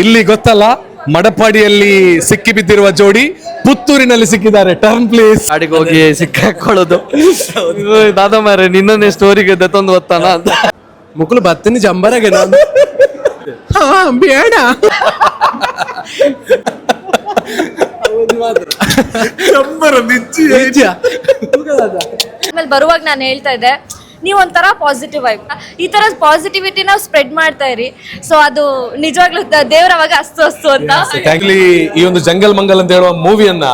ಇಲ್ಲಿ ಗೊತ್ತಲ್ಲ ಮಡಪಾಡಿಯಲ್ಲಿ ಸಿಕ್ಕಿ ಬಿದ್ದಿರುವ ಜೋಡಿ ಪುತ್ತೂರಿನಲ್ಲಿ ಸಿಕ್ಕಿದ್ದಾರೆ. ಟರ್ನ್ ಪ್ಲೇಸ್ ಕಾಡಿಗೆ ಹೋಗಿ ಸಿಕ್ಕಾಕೊಳ್ಳೋದು. ದಾದ ಮಾರೆ ನಿನ್ನೇ ಸ್ಟೋರಿಗೆ ದತ್ತೊಂದು ಒತ್ತಾನ ಅಂತ. ಮುಕ್ಕಳು ಬತ್ತನಿ ಜಂಬರಾಗೆ ನಾನು. ಹಾ ಬೇಡ. ನಿಜ. ಬರುವಾಗ ನಾನು ಹೇಳ್ತಾ ಇದ್ದೆ ನೀವು ಒಂಥರ ಪಾಸಿಟಿವ್ ವೈಬ್ ಈ ತರ ಪಾಸಿಟಿವಿಟಿ ನಾವು ಸ್ಪ್ರೆಡ್ ಮಾಡ್ತಾ ಇರಿ. ಸೊ ಅದು ನಿಜವಾಗ್ಲೂ ದ- ದೇವ್ರ ಅವಾಗ ಅಸ್ತು ಅಸ್ತು ಅಂತ ಈ ಒಂದು ಜಂಗಲ್ ಮಂಗಲ್ ಅಂತ ಹೇಳುವ ಮೂವಿಯನ್ನ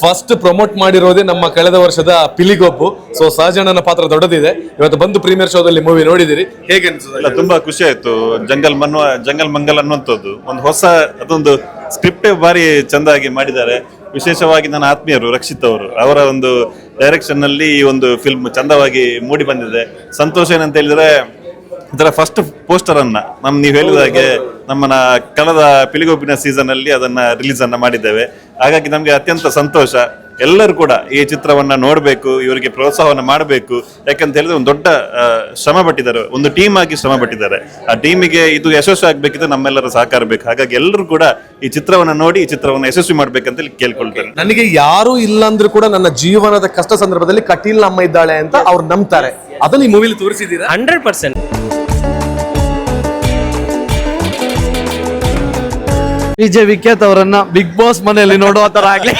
ಫಸ್ಟ್ ಪ್ರಮೋಟ್ ಮಾಡಿರೋದೇ ನಮ್ಮ ಕಳೆದ ವರ್ಷದ ಪಿಲಿಗೊಬ್ಬು. ಸೊ ಸಹಜಣ್ಣನ ಪಾತ್ರ ದೊಡ್ಡದಿದೆ. ಇವತ್ತು ಬಂದು ಪ್ರೀಮಿಯರ್ ಶೋದಲ್ಲಿ ಮೂವಿ ನೋಡಿದಿರಿ. ಹೇಗೆ ಅನ್ಸುತ್ತೆ? ಇಲ್ಲ ತುಂಬಾ ಖುಷಿ ಆಯ್ತು. ಜಂಗಲ್ ಮನ್ವ ಜಂಗಲ್ ಮಂಗಲ್ ಅನ್ನುವಂಥದ್ದು. ಒಂದು ಹೊಸ ಅದೊಂದು ಸ್ಕ್ರಿಪ್ಟೇ ಬಾರಿ ಚಂದಾಗಿ ಮಾಡಿದ್ದಾರೆ. ವಿಶೇಷವಾಗಿ ನನ್ನ ಆತ್ಮೀಯರು ರಕ್ಷಿತ್ ಅವರು, ಅವರ ಒಂದು ಡೈರೆಕ್ಷನ್ನಲ್ಲಿ ಈ ಒಂದು ಫಿಲ್ಮ್ ಚಂದವಾಗಿ ಮೂಡಿ ಬಂದಿದೆ. ಸಂತೋಷ ಏನಂತ ಹೇಳಿದ್ರೆ, ಇದರ ಫಸ್ಟ್ ಪೋಸ್ಟರ್ ಅನ್ನ ನಮ್ ನೀವು ಹೇಳಿದ ಹಾಗೆ ನಮ್ಮನ ಕಳೆದ ಪಿಲಿಗೋಪಿನ ಅದನ್ನ ರಿಲೀಸ್ ಅನ್ನ ಮಾಡಿದ್ದೇವೆ. ಹಾಗಾಗಿ ನಮಗೆ ಅತ್ಯಂತ ಸಂತೋಷ. ಎಲ್ಲರೂ ಕೂಡ ಈ ಚಿತ್ರವನ್ನ ನೋಡಬೇಕು ಇವರಿಗೆ ಪ್ರೋತ್ಸಾಹವನ್ನು ಮಾಡಬೇಕು. ಯಾಕಂತ ಹೇಳಿದ್ರೆ ಒಂದು ದೊಡ್ಡ ಶ್ರಮ ಪಟ್ಟಿದ್ದಾರೆ. ಒಂದು ಟೀಮ್ ಆಗಿ ಶ್ರಮ ಪಟ್ಟಿದ್ದಾರೆ. ಆ ಟೀಮಿಗೆ ಇದು ಯಶಸ್ವಿ ಆಗ್ಬೇಕಿದ್ರೆ ನಮ್ಮೆಲ್ಲರ ಸಹಕಾರ ಬೇಕು. ಹಾಗಾಗಿ ಎಲ್ಲರೂ ಕೂಡ ಈ ಚಿತ್ರವನ್ನ ನೋಡಿ ಈ ಚಿತ್ರವನ್ನು ಯಶಸ್ವಿ ಮಾಡ್ಬೇಕಂತ ಕೇಳ್ಕೊಳ್ತಾರೆ ಕೇಳ್ಕೊಳ್ತೇನೆ ನನಗೆ ಯಾರು ಇಲ್ಲ ಅಂದ್ರೂ ಕೂಡ ನನ್ನ ಜೀವನದ ಕಷ್ಟ ಸಂದರ್ಭದಲ್ಲಿ ಕಟೀಲ್ ಅಮ್ಮ ಇದ್ದಾಳೆ ಅಂತ ಅವ್ರು ನಂಬ್ತಾರೆ. ಅದನ್ನ ಈ ಮೂವಿಲಿ ತೋರಿಸಿದ್ದೀರಾ? ಹಂಡ್ರೆಡ್ ಪರ್ಸೆಂಟ್ ವಿಜಯ್ ವಿಖ್ಯಾತ್ ಅವರನ್ನ ಬಿಗ್ ಬಾಸ್ ಮನೆಯಲ್ಲಿ ನೋಡುವ ತರ ಆಗ್ಲಿ.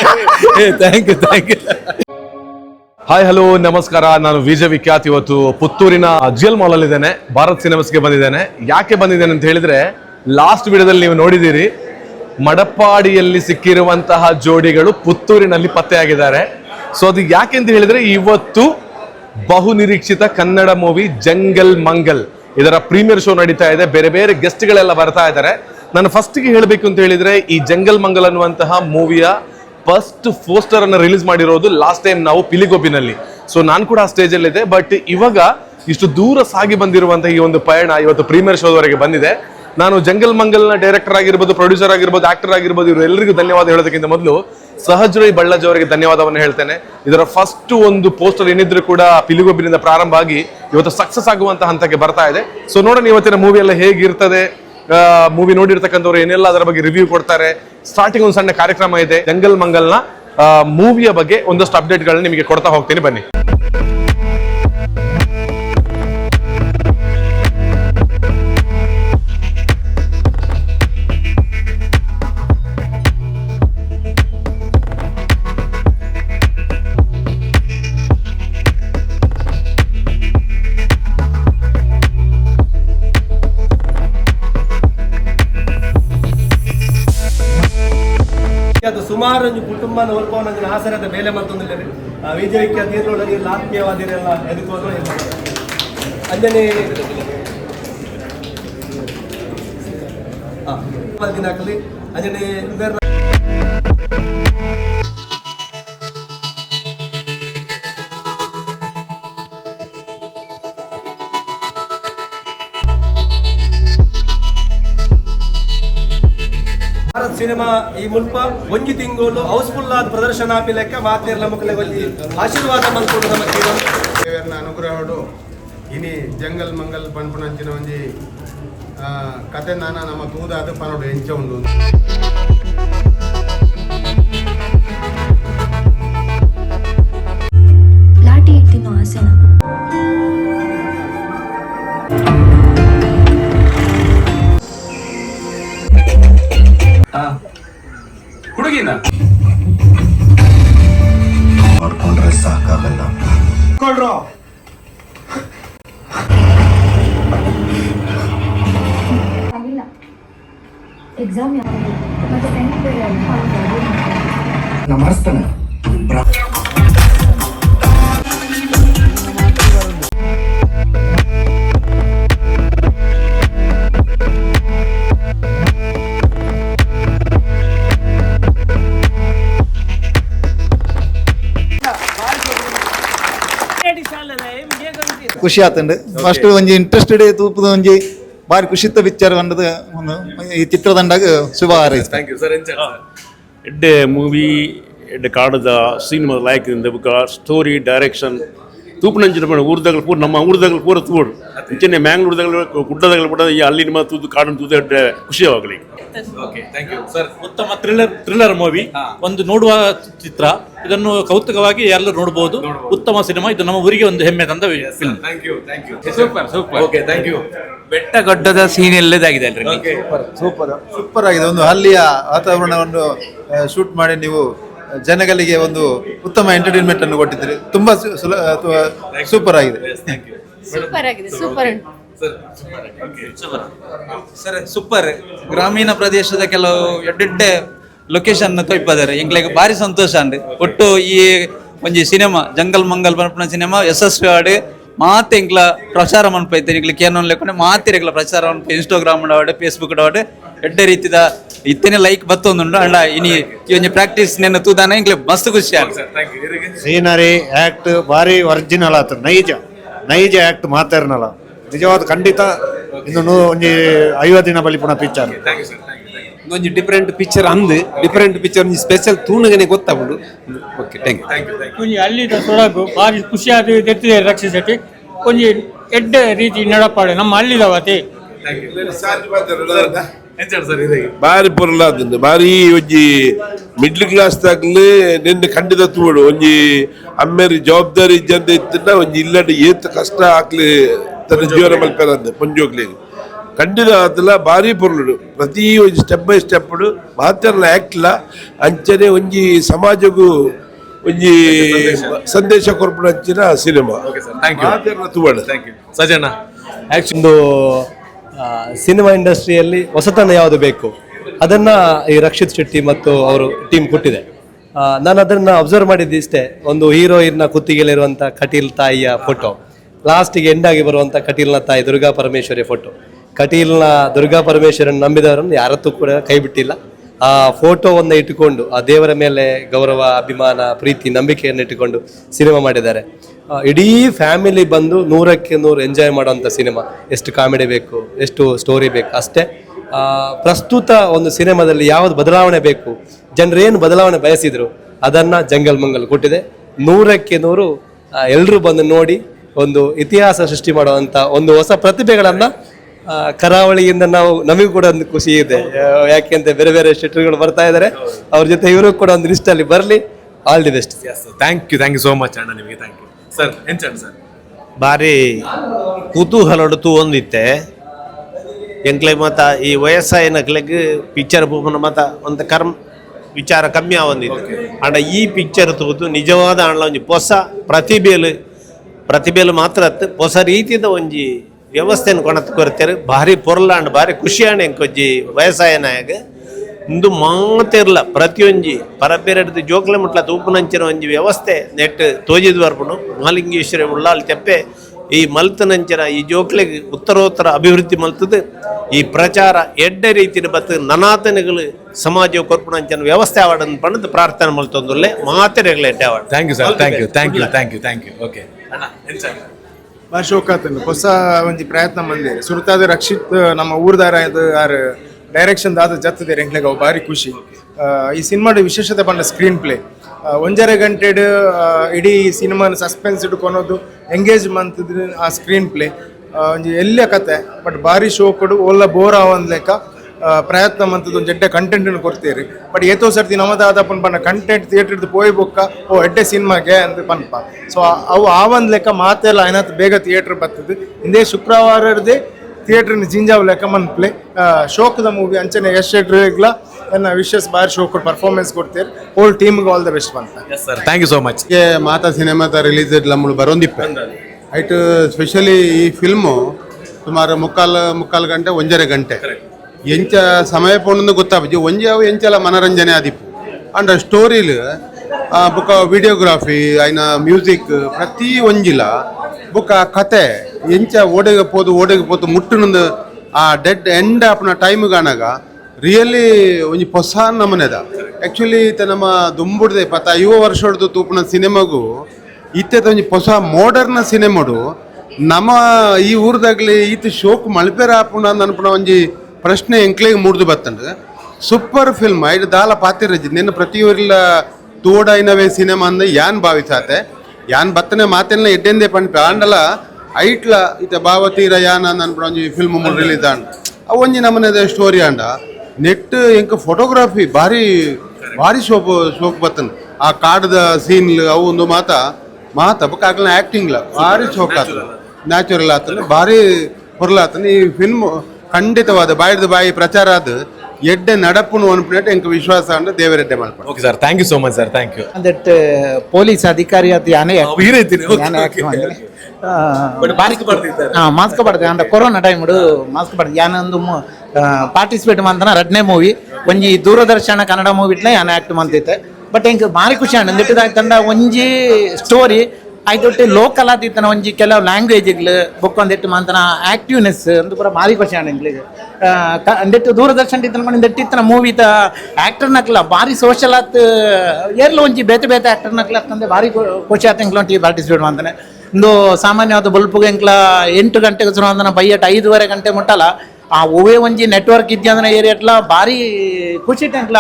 Thank you thank you hi hello ನಮಸ್ಕಾರ. ನಾನು ವಿಜಯ್ ವಿಖ್ಯಾತ್ ಇವತ್ತು ಪುತ್ತೂರಿನ ಜಿಯಲ್ ಮಾಲ್ ಅಲ್ಲಿ ಇದ್ದೇನೆ. ಭಾರತ್ ಸಿನಿಮಾಸ್ಗೆ ಬಂದಿದ್ದೇನೆ. ಯಾಕೆ ಬಂದಿದ್ದೇನೆ ಅಂತ ಹೇಳಿದ್ರೆ ಲಾಸ್ಟ್ ವಿಡಿಯೋದಲ್ಲಿ ನೀವು ನೋಡಿದ್ದೀರಿ ಮಡಪಾಡಿಯಲ್ಲಿ ಸಿಕ್ಕಿರುವಂತಹ ಜೋಡಿಗಳು ಪುತ್ತೂರಿನಲ್ಲಿ ಪತ್ತೆಯಾಗಿದ್ದಾರೆ. ಸೊ ಅದು ಯಾಕೆ ಅಂತ ಹೇಳಿದ್ರೆ, ಇವತ್ತು ಬಹು ನಿರೀಕ್ಷಿತ ಕನ್ನಡ ಮೂವಿ ಜಂಗಲ್ ಮಂಗಲ್ ಇದರ ಪ್ರೀಮಿಯರ್ ಶೋ ನಡೀತಾ ಇದೆ. ಬೇರೆ ಬೇರೆ ಗೆಸ್ಟ್ಗಳೆಲ್ಲ ಬರ್ತಾ ಇದ್ದಾರೆ. ನಾನು ಫಸ್ಟ್ಗೆ ಹೇಳಬೇಕು ಅಂತ ಹೇಳಿದ್ರೆ, ಈ ಜಂಗಲ್ ಮಂಗಲ್ ಅನ್ನುವಂತಹ ಮೂವಿಯ ಫಸ್ಟ್ ಪೋಸ್ಟರ್ ಅನ್ನು ರಿಲೀಸ್ ಮಾಡಿರೋದು ಲಾಸ್ಟ್ ಟೈಮ್ ನಾವು ಪಿಲಿಗೋಬಿನಲ್ಲಿ ಸೊ ನಾನು ಕೂಡ ಆ ಸ್ಟೇಜ್ ಅಲ್ಲಿ ಇದೆ ಬಟ್ ಇವಾಗ ಇಷ್ಟು ದೂರ ಸಾಗಿ ಬಂದಿರುವಂತಹ ಈ ಒಂದು ಪಯಣ ಇವತ್ತು ಪ್ರೀಮಿಯರ್ ಶೋದವರೆಗೆ ಬಂದಿದೆ. ನಾನು ಜಂಗಲ್ ಮಂಗಲ್ನ ಡೈರೆಕ್ಟರ್ ಆಗಿರ್ಬೋದು ಪ್ರೊಡ್ಯೂಸರ್ ಆಗಿರ್ಬೋದು ಆಕ್ಟರ್ ಆಗಿರ್ಬೋದು ಇವರೆಲ್ಲರಿಗೂ ಧನ್ಯವಾದ ಹೇಳೋದಕ್ಕಿಂತ ಮೊದಲು ಸಹಜ್ ಬಳ್ಳಾಜ್ ಅವರಿಗೆ ಧನ್ಯವಾದವನ್ನು ಹೇಳ್ತೇನೆ. ಇದರ ಫಸ್ಟ್ ಒಂದು ಪೋಸ್ಟರ್ ಏನಿದ್ರು ಕೂಡ ಪಿಲಿಗೊಬ್ಬಿನಿಂದ ಪ್ರಾರಂಭ ಆಗಿ ಇವತ್ತು ಸಕ್ಸಸ್ ಆಗುವಂತಹ ಹಂತಕ್ಕೆ ಬರ್ತಾ ಇದೆ. ಸೊ ನೋಡೋಣ ಇವತ್ತಿನ ಮೂವಿ ಎಲ್ಲ ಹೇಗಿರ್ತದೆ ಮೂವಿ ನೋಡಿರ್ತಕ್ಕಂಥವ್ರು ಏನೆಲ್ಲ ಅದರ ಬಗ್ಗೆ ರಿವ್ಯೂ ಕೊಡ್ತಾರೆ. ಸ್ಟಾರ್ಟಿಂಗ್ ಒಂದು ಸಣ್ಣ ಕಾರ್ಯಕ್ರಮ ಇದೆ ಜಂಗಲ್ ಮಂಗಲ್ನ ಮೂವಿಯ ಬಗ್ಗೆ ಒಂದಷ್ಟು ಅಪ್ಡೇಟ್ಗಳನ್ನ ನಿಮಗೆ ಕೊಡ್ತಾ ಹೋಗ್ತೀನಿ, ಬನ್ನಿ. ಅದು ಸುಮಾರು ಒಂದು ಕುಟುಂಬನ ಹೊಲ್ಪವನ ಆಸರದ ಬೇಲೆ ಮತ್ತೊಂದಿಲ್ಲ ವಿಜಯಕ್ಕೆ ತೀರ್ನೊಳಗೆ ಆತ್ಮೀಯವಾದಿರೆಲ್ಲ ಎದುಕೋದು ಅಂಜನೆ ದಿನ ಹಾಕಲಿ ಅಂಜನೆ ಮುಲ್ಪ ಒಂಜಿ ತಿಂಗಳು ಹೌಸ್ಫುಲ್ ಆದ ಪ್ರದರ್ಶನ ಆಪಿ ಲೆಕ್ಕ ಮಾತೇರ್ಲ ಮಕ್ಕಳಿಗೆ ಆಶೀರ್ವಾದ ಮಲ್ಕೊಂಡು ನಮ್ಮ ದೇವರನ್ನ ಅನುಗ್ರಹಡು ಇನಿ ಜಂಗಲ್ ಮಂಗಲ್ ಪನ್ಪುನಂಚಿನ ಒಂಜಿ ಕತೆ ನಾನ ನಮ್ಮ ತೂದಾದ ಪನೋಡು ಎಂಚ ಉಂಡು ಲಾಟಿ ತಿನ್ನೋ ಆಸೆನ ಮಾಡ್ಕೊಂಡ್ರೆ ಎಕ್ಸಾಮ್ ಯಾವುದು? ಮತ್ತೆ ಟೆಂತ್ ಬೇರೆ ಖುಷಿ ಆತಂಡು ಫಸ್ಟ್ ಒಂಜಿ ಇಂಟ್ರೆಸ್ಟೆಡ್ ತೂಪದ ಒಂಜಿ ಬಾರಿ ಖುಷಿತ ಪಿಕ್ಚರ್ ಅನ್ನೋದು ಒಂದು ಈ ಚಿತ್ರತಂಡಗ ಶುಭ ಹಾರೈಸ್ತಾರೆ ಎಡ್ಡೆ ಮೂವಿ ಎಡ್ಡೆ ಕಾಡದ ಸಿನಿಮಾ ಲೈಕ್ ಇಂದ ಬುಕ್ಕ ಸ್ಟೋರಿ ಡೈರೆಕ್ಷನ್ ತೂಪುನಂಚಿನ ಪಂಡ ಊರ್ದಗಳು ಪೂರ ನಮ್ಮ ಊರ್ದಗಳು ಪೂರ ತೂಡು ಇಂಚನೆ ಮ್ಯಾಂಗ್ಳೂರ್ದಗಳು ಗುಡ್ಡದಗಳು ಕೂಡ ಈ ಅಲ್ಲಿ ನಿಮ್ಮ ತೂದು ಕಾಡನ್ನು ತೂದ ಖುಷಿ ಆಗಲಿ ಉತ್ತಮ ಥ್ರಿಲ್ಲರ್ ಥ್ರಿಲ್ಲರ್ ಮೂವಿ ಒಂದು ನೋಡುವ ಚಿತ್ರ. ಇದನ್ನು ಕೌತುಕವಾಗಿ ಎಲ್ಲರೂ ನೋಡಬಹುದು ಉತ್ತಮ ಸಿನಿಮಾ. ಇದು ನಮ್ಮ ಊರಿಗೆ ಒಂದು ಹೆಮ್ಮೆ ತಂದ film super super okay thank you ಬೆಟ್ಟ ಗಡ್ಡದ ಸೀನ್ ಎಲ್ಲದಾಗಿದೆ ಅಲ್ರಿ. ಸೂಪರ್ ಸೂಪರ್ ಆಗಿದೆ. ಒಂದು ಹಳ್ಳಿಯ ವಾತಾವರಣವನ್ನು ಶೂಟ್ ಮಾಡಿ ನೀವು ಜನಗಳಿಗೆ ಒಂದು ಉತ್ತಮ ಎಂಟರ್ಟೈನ್ಮೆಂಟ್ ಅನ್ನು ಕೊಟ್ಟಿದ್ರೆ ತುಂಬಾ ಸೂಪರ್ ಆಗಿದೆ. ಸೂಪರ್ ಆಗಿದೆ ಸೂಪರ್ ಸರ್ ಸೂಪರ್ ಗ್ರಾಮೀಣ ಪ್ರದೇಶದ ಕೆಲವು ಎಡ್ಡೆಡ್ಡೆ ಲೊಕೇಶನ್ ತೊಯ್ಪದಾರೆ. ಎಂಗ್ಲೆಗ್ ಭಾರಿ ಸಂತೋಷ ಅಂದ್ರೆ. ಒಟ್ಟು ಈ ಒಂಜಿ ಸಿನಿಮಾ ಜಂಗಲ್ ಮಂಗಲ್ ಪನ್ಪುನ ಸಿನಿಮಾ ಯಶಸ್ವಿ ಆಡಿ ಮಾತೆ ಇಂಗ್ಲ ಪ್ರಚಾರ ಮನ್ಪೈತೆ ಎಂಕ್ಲ ಕೇನೊನ್ ಲೆಕ್ಕನೆ ಮಾತೆ ಪ್ರಚಾರ ಮನ್ಪ ಇನ್ಸ್ಟಾಗ್ರಾಮ್ ಡಾವಡೆ ಫೇಸ್ಬುಕ್ ಡಾವಡೆ ಎಡ್ಡೆ ರೀತಿದ ಇತ್ತನೆ ಲೈಕ್ ಬತ್ತೊಂದುಂಡು ಅಣ್ಣ ಇನಿ ಈ ಒಂಜಿ ಪ್ರಾಕ್ಟೀಸ್ ನೆನ ತೂದಾನ ಎಂಕ್ಲೆ ಮಸ್ತ್ ಖುಷಿ ಆಡ್ ಸೀನರಿ ಆಕ್ಟ್ ಭಾರಿ ಒರಿಜಿನಲ್ ಆತು ನೈಜ. ನೈಜ ಆಕ್ಟ್ ಮಾತಾಡ್ನಲ್ಲ ನಿಜವಾದ ಖಂಡಿತ ಇನ್ನು ನೂ- ಒಂಜಿ ಐವತ್ತು ದಿನ ಥ್ಯಾಂಕ್ ಪಿಕ್ಚರ್ ಒಂಜಿ ಡಿಫರೆಂಟ್ ಪಿಕ್ಚರ್ ಅಂದ್ ಡಿಫರೆಂಟ್ ಪಿಕ್ಚರ್ ಒಂಜಿ ಸ್ಪೆಷಲ್ ತೂಣಗನೆ ಗೊತ್ತಾಗುಂಡು ಓಕೆ ಥ್ಯಾಂಕ್ ಯು ಒಂಜಿ ಅಲ್ಲಿದ ಖುಷಿ ಭಾರಿ ಖುಷಿಯಾದ ತೆತ್ತಿದೆ ರಕ್ಷಿಸಟಿ ಒಂಜಿ ಎಡ್ಡೆ ರೀತಿ ನಡಪಾಡು ನಮ್ಮ ಅಲ್ಲಿದವತೆ. ಬಾರಿ ಪೊರ್ಲಾದಿಂದ ಬಾರಿ ಒಂಜಿ ಮಿಡ್ಲ್ ಕ್ಲಾಸ್ ದಾಗ್ಲು ನಿನ್ನೆ ಖಂಡಿತ ತೂಡು ಒಂಜಿ ಅಮ್ಮೇರಿ ಜವಾಬ್ದಾರಿ ಇದ್ದಂತ ಇತ್ತಿನ ಒಂಜಿ ಇಲ್ಲಡ್ ಏತ್ ಕಷ್ಟ ಹಾಕ್ಲಿ ತನ್ನ ಜೀವನ ಮಲ್ಪೇರಂದೆ ಪೊಂಜೋಗ್ಲಿಗೆ ಖಂಡಿತ ಅದಲ್ಲ ಭಾರಿ ಪೊರ್ಲುಡು ಪ್ರತಿ ಒಂಜಿ ಸ್ಟೆಪ್ ಬೈ ಸ್ಟೆಪ್ ಮಾತೆರ್ಲ ಆಕ್ಟ್ಲ ಅಂಚನೆ ಒಂಜಿ ಸಮಾಜಗೂ ಒಂಜಿ ಸಂದೇಶ ಕೊರ್ಪಣ ಅಂಚಿನ ಸಿನಿಮಾ. ಥ್ಯಾಂಕ್ ಯು ಸಜನ ಒಂದು ಸಿನಿಮಾ ಇಂಡಸ್ಟ್ರಿಯಲ್ಲಿ ಹೊಸತನ ಯಾವುದು ಬೇಕು, ಅದನ್ನು ಈ ರಕ್ಷಿತ್ ಶೆಟ್ಟಿ ಮತ್ತು ಅವರು ಟೀಮ್ ಕೊಟ್ಟಿದೆ. ನಾನು ಅದನ್ನು ಅಬ್ಸರ್ವ್ ಮಾಡಿದ್ದು ಇಷ್ಟೇ ಒಂದು ಹೀರೋಯಿನ್ನ ಕುತ್ತಿಗೆಲಿರುವಂಥ ಕಟೀಲ್ ತಾಯಿಯ ಫೋಟೋ ಲಾಸ್ಟಿಗೆ ಎಂಡಾಗಿ ಬರುವಂಥ ಕಟೀಲ್ನ ತಾಯಿ ದುರ್ಗಾ ಪರಮೇಶ್ವರಿ ಫೋಟೋ ಕಟೀಲ್ನ ದುರ್ಗಾ ಪರಮೇಶ್ವರನ್ ನಂಬಿದವರನ್ನು ಯಾರತ್ತೂ ಕೂಡ ಕೈ ಬಿಟ್ಟಿಲ್ಲ. ಆ ಫೋಟೋವನ್ನು ಇಟ್ಟುಕೊಂಡು, ಆ ದೇವರ ಮೇಲೆ ಗೌರವ, ಅಭಿಮಾನ, ಪ್ರೀತಿ ನಂಬಿಕೆಯನ್ನು ಇಟ್ಟುಕೊಂಡು ಸಿನಿಮಾ ಮಾಡಿದ್ದಾರೆ. ಇಡೀ ಫ್ಯಾಮಿಲಿ ಬಂದು ನೂರಕ್ಕೆ ನೂರು ಎಂಜಾಯ್ ಮಾಡೋಂಥ ಸಿನಿಮಾ. ಎಷ್ಟು ಕಾಮಿಡಿ ಬೇಕು, ಎಷ್ಟು ಸ್ಟೋರಿ ಬೇಕು, ಅಷ್ಟೇ. ಪ್ರಸ್ತುತ ಒಂದು ಸಿನಿಮಾದಲ್ಲಿ ಯಾವ್ದು ಬದಲಾವಣೆ ಬೇಕು ಜನರೇನು ಬದಲಾವಣೆ ಬಯಸಿದ್ರು, ಅದನ್ನು ಜಂಗಲ್ ಮಂಗಲ್ ಕೊಟ್ಟಿದೆ. ನೂರಕ್ಕೆ ನೂರು ಎಲ್ಲರೂ ಬಂದು ನೋಡಿ ಒಂದು ಇತಿಹಾಸ ಸೃಷ್ಟಿ ಮಾಡುವಂಥ ಒಂದು ಹೊಸ ಪ್ರತಿಭೆಗಳನ್ನು ಕರಾವಳಿಯಿಂದ ನಾವು, ನಮಗೂ ಕೂಡ ಒಂದು ಖುಷಿ ಇದೆ. ಯಾಕೆಂತ ಬೇರೆ ಬೇರೆ ಶೆಟ್ರುಗಳು ಬರ್ತಾ ಇದ್ದಾರೆ ಅವ್ರ ಜೊತೆ ಇವರು ಕೂಡ ಒಂದು ಲಿಸ್ಟಲ್ಲಿ ಬರಲಿ. All the best thank you thank you so much ಅಣ್ಣ. ನಿಮಗೆ ಥ್ಯಾಂಕ್ ಯು ಸರ್ ಎಂಚಣ್ಣ ಸರ್? ಭಾರಿ ಕುತೂಹಲ ಒಂದಿತ್ತೆ. ಎಂಕ್ಲೆ ಮತ್ತ ಈ ವಯಸ್ಸಾಯಿನಕ್ಲೆಗ್ ಪಿಕ್ಚರ್ ಪೂಪನ ಮತ ಒಂದು ಕರ್ಮ ವಿಚಾರ ಕಮ್ಮಿ ಆವೊಂದಿತ್ತು. ಆಂಡ ಈ ಪಿಕ್ಚರ್ ತೂತು ನಿಜವಾದ ಆಂಡ್ಲ ಒಂಜಿ ಹೊಸ ಪ್ರತಿಭೆಲು ಪ್ರತಿಭೆಲು ಮಾತ್ರ ಹೊಸ ರೀತಿದ ಒಂಜಿ ವ್ಯವಸ್ಥೆಯನ್ನು ಕೊಣತ್ ಕೊರ್ತಾರೆ. ಭಾರಿ ಪೊರ್ಲಾಂಡ್ ಭಾರಿ ಖುಷಿಯಾಣ ಎಂಕೊಜ್ಜಿ ವಯಸ್ಸಾಯನಾಗ ಇಂದು ಮಾತಿರ್ಲ ಪ್ರತಿಯೊಂಜಿ ಪರಬೇರೆಡ್ದು ಜೋಕ್ಲೆ ಮುಟ್ಲ ತೂಪುನಂಚಿನ ಒಂಜಿ ವ್ಯವಸ್ಥೆ ನೆಟ್ ತೋಜಿದ್ ಬರ್ಪುನು ಮಹಾಲಿಂಗೇಶ್ವರಿ ಉಳ್ಳಾಲ್ ತೆಪ್ಪೆ ಈ ಮಲ್ತನಂಚಿನ ಈ ಜೋಕ್ಲೆಗ್ ಉತ್ತರೋತ್ತರ ಅಭಿವೃದ್ಧಿ ಮಲ್ತದ ಈ ಪ್ರಚಾರ ಎಡ್ಡೆ ರೀತಿಯ ಬತ್ತು ನನಾತನಗಳು ಸಮಾಜ ಕೊರ್ಪುನಂಚಿನ ವ್ಯವಸ್ಥೆ ಆವಡ್ ಪಣದ ಪ್ರಾರ್ಥನೆ ಮಲ್ತೊಂದುಲ್ಲೆ ಮಾತೆರೆಗಳ ಎಡ್ಡೆ ಆವಾಡ. Thank you sir thank you thank you thank you thank you okay ಭಾಳ ಹೊಸ ಒಂಜಿ ಪ್ರಯತ್ನ ಮಂದಿ ಸುರುತಾದ ರಕ್ಷಿತ್ ನಮ್ಮ ಊರ್ದಾರ ಇದು ಯಾರು? ಡೈರೆಕ್ಷನ್ ದಾದ ಜತ್ತದೆ ಎಂಕ್ಲೆಗ್ ಅವು ಭಾರಿ ಖುಷಿ. ಈ ಸಿನಿಮಾದ ವಿಶೇಷತೆ ಬಂದ ಸ್ಕ್ರೀನ್ ಪ್ಲೇ ಒಂಜರೆ ಗಂಟೆಡ್ ಇಡೀ ಸಿನಿಮಾನ ಸಸ್ಪೆನ್ಸ್ ಇಟ್ಕೊಳೋದು ಎಂಗೇಜ್ ಮಂತದ ಆ ಸ್ಕ್ರೀನ್ ಪ್ಲೇ ಒಂಜಿ ಎಲ್ಲ ಕತೆ ಬಟ್ ಭಾರಿ ಶೋ ಕೊಡು ಒಲ್ಲ ಬೋರ್ ಆವಂದ್ ಲೆಕ್ಕ ಪ್ರಯತ್ನ ಮಂತದ್ದು ಒಂದು ಎಡ್ಡೆ ಕಂಟೆಂಟ್ ಕೊಡ್ತೀರಿ. ಬಟ್ ಏತೋ ಸರ್ತಿ ನಮ್ಮದಾದ ಪನ್ ಕಂಟೆಂಟ್ ಥಿಯೇಟರ್ದು ಪೋಯ್ ಬೊಕ್ಕ, ಓ, ಎಡ್ಡೆ ಸಿನಿಮಾಗೆ ಅಂತ ಪನ್ಪ ಸೊ ಅವು ಆ ಒಂದು ಲೆಕ್ಕ ಮಾತೆಲ್ಲ ಏನಾದ್ರು ಬೇಗ ಥಿಯೇಟರ್ ಬರ್ತದೆ. ಹಿಂದೆ ಶುಕ್ರವಾರದೇ ಥಿಯೇಟರ್ನ ಜಿಂಜಾವ್ ಕಮನ್ ಪ್ಲೇ ಶೋಕದ ಮೂವಿ ಅಂಚನೆ ಯಶ್ ಶೆಟ್ರಿಗ್ಲ ಎನ್ನ ವಿಶಸ್ ಬಾರಿ ಶೋಕ್ ಪರ್ಫಾರ್ಮೆನ್ಸ್ ಕೊಡ್ತೀರಿ. ಹೋಲ್ ಟೀಮ್ಗೆ ಆಲ್ ದ ಬೆಸ್ಟ್ ಬಂತ. ಸರ್ ಥ್ಯಾಂಕ್ ಯು ಸೋ ಮಚ್ಗೆ ಮಾತಾ ಸಿನಿಮಾದ ರಿಲೀಸ್ ನಮ್ಮಳು ಬರೋಂದಿಪ್ಪ. ಐಟ್ ಸ್ಪೆಷಲಿ ಈ ಫಿಲ್ಮು ಸುಮಾರು ಮುಕ್ಕಾಲು ಮುಕ್ಕಾಲು ಗಂಟೆ ಒಂಜರೆ ಗಂಟೆ. ಎಂಚ ಸಮಯ ಪೋಣಂದು ಗೊತ್ತಾಗ ಒಂಜಿ ಅವು ಎಂಚಲ ಮನರಂಜನೆ ಆದಿಪ್ಪು. ಅಂಡ್ ಸ್ಟೋರಿಲ್ ಬುಕ್ಕ ವಿಡಿಯೋಗ್ರಾಫಿ, ಐನ ಮ್ಯೂಸಿಕ್, ಪ್ರತಿ ಒಂಜಿಲ ಆ ಕತೆ, ಎಂಚ ಓಡೆಗೆ ಪೋದು ಓಡೆಗೆ ಪೋದು, ಮುಟ್ಟುನಂದು, ಆ ಡೆಡ್ ಎಂಡ್ ಆಪ್ನ ಟೈಮ್ ಗಾನಾಗ ರಿಯಲಿ ಒಂಜಿ ಹೊಸ ನಮನೆದ ಆ್ಯಕ್ಚುಲಿ ಇತ್ತ ನಮ್ಮ ದುಂಬುಡ್ದೆ ಪತ್ತ ಐವ ವರ್ಷದ್ದು ತೂಪುನ ಸಿನಿಮಾಗೂ ಇತ್ತೆದ ಒಂಜಿ ಹೊಸ ಮೋಡರ್ನ ಸಿನಿಮಾಡು. ನಮ್ಮ ಈ ಊರ್ದಾಗ್ಲಿ ಈತ ಶೋಕ್ ಮಲ್ಪೆರ ಆಪುಂಡ ಅನ್ಪುಣ ಒಂಜಿ ಪ್ರಶ್ನೆ ಎಂಕ್ಲೆಗ್ ಮೂಡ್ದು ಬತ್ತಂಡು ಸೂಪರ್ ಫಿಲ್ಮ್ ಐದು ದಾಲ ಪಾತಿರಜಿ ನಿನ್ನ ಪ್ರತಿಯೊರಿಲ್ಲ ತೋಡೈನವೇ ಸಿನಿಮಾ ಅಂದ ಯಾನ್ ಭಾವಿಸಾತೆ ಯಾನ್ ಬತ್ತನೆ ಮಾತೆಲ್ಲ ಎಡ್ಡೆಂದೆ ಪಂಪ ಆಂಡಲ ಐಟ್ಲ ಇತ ಭಾವತೀರ ಯಾನ ಒಂಜಿ ಫಿಲ್ಮ್ ರಿಲೀಸ್ ಆಂಡ್ ಅವೊಂಜಿ ಒಂಜಿ ನಮನೆದ ಸ್ಟೋರಿ ಆಂಡ. ನೆಟ್ ಎಂಕ ಫೋಟೋಗ್ರಫಿ ಭಾರಿ ಭಾರಿ ಶೋಕ್ ಶೋಕ್ ಬತ್ತನ್. ಆ ಕಾಡದ ಸೀನ್ ಅವು ಒಂದು ಮಾತ ಮಾತ ಬೊಕ ಆಗ್ಲ ಆಕ್ಟಿಂಗ್ಲ ಭಾರಿ ಶೋಕ್ ಆತ ನ್ಯಾಚುರಲ್ ಆತನ ಭಾರಿ ಹೊರಲಾತನ ಈ ಫಿಲ್ಮ್ ಖಂಡಿತವಾದ ಬಾಯಿದ ಬಾಯಿ ಪ್ರಚಾರ ಆದ. ಎಡ್ಡೆ ನಡಪುನು ಅನ್ಪಿನಟ್ಟು ಎಂಕ ವಿಶ್ವಾಸ ಅಂದ್ರೆ ದೇವರೆಡ್ಡೆ ಮಲ್ಪ okay sir thank you so much sir thank you that police ಅಧಿಕಾರಿ ಅದು ಯಾನೇ ಹೀರೈತೀನಿ ಯಾನೇ ಬಾರಿಕೆ ಮಾಡಿದ್ರೆ. ಆ, ಮಾಸ್ಕ್ ಪಡ್ದೆ ಅಂದ್ರೆ ಕೊರೋನಾ ಟೈಮ್ ಮಾಸ್ಕ್ ಪಡ್ದೆ ಯಾನೊಂದು ಪಾರ್ಟಿಸಿಪೇಟ್ ಮಂತನ ರಡ್ನೆ ಮೂವಿ ಒಂಜಿ ದೂರದರ್ಶನ ಕನ್ನಡ ಮೂವಿಟ್ಲೆ ಯಾನ ಆಕ್ಟ್ ಮಂತಿತ್ತೆ ಬಟ್ ಎಂಕ್ ಭಾರಿ ಖುಷಿ ಆಂಡ್ ನೆಟ್ಟಿದಾಯ್ತಂಡ ಒಂಜಿ ಸ್ಟೋರಿ ಲೋಕಲ್ ಆತಿತ್ತನ ಒಂಜಿ ಕೆಲವು ಲ್ಯಾಂಗ್ವೇಜ್ಗಳು ಬುಕ್ ಒಂದೆಟ್ಟು ಮಂತನ ಆಕ್ಟಿವ್ನೆಸ್ ಅಂದು ಪೂರ ಭಾರಿ ಖುಷಿ ಆಂಡ್ ಎಂಕ್ಲಿಗೆ ಅಂದೆಟ್ಟು ದೂರದರ್ಶನ ಇತ್ತನ ಮಾಡಿ ದೆಟ್ಟಿತ್ತನ ಮೂವಿ ತ ಆಕ್ಟರ್ ನಕ್ಲ ಭಾರಿ ಆತ್ ಎಲ್ಲ ಒಂಜಿ ಬೇತೆ ಬೇತೆ ಆಕ್ಟರ್ ನಕ್ಲ ಅಂತಂದ್ರೆ ಭಾರಿ ಖುಷಿ ಆತ ಎಂಕ್ಲ ಟಿ ಪಾರ್ಟಿಸಿಪೇಟ್ ಮಾಡ್ತಾನೆ. ಒಂದು ಸಾಮಾನ್ಯವಾದ ಬಲ್ಪುಗೆ ಎಂಕ್ಲ ಎಂಟು ಗಂಟೆಗೆ ಶುರು ಅಂದ್ರೆ ಬೈಯಟ್ ಐದುವರೆ ಗಂಟೆ ಮುಟ್ಟಲ್ಲ ಆ ಒವೇ ಒಂಜಿ ನೆಟ್ವರ್ಕ್ ಇದ್ದಂದ್ರೆ ಏರಿಯಾಟ್ಲ ಭಾರಿ ಖುಷಿ ಟೆಂಕ್ಲ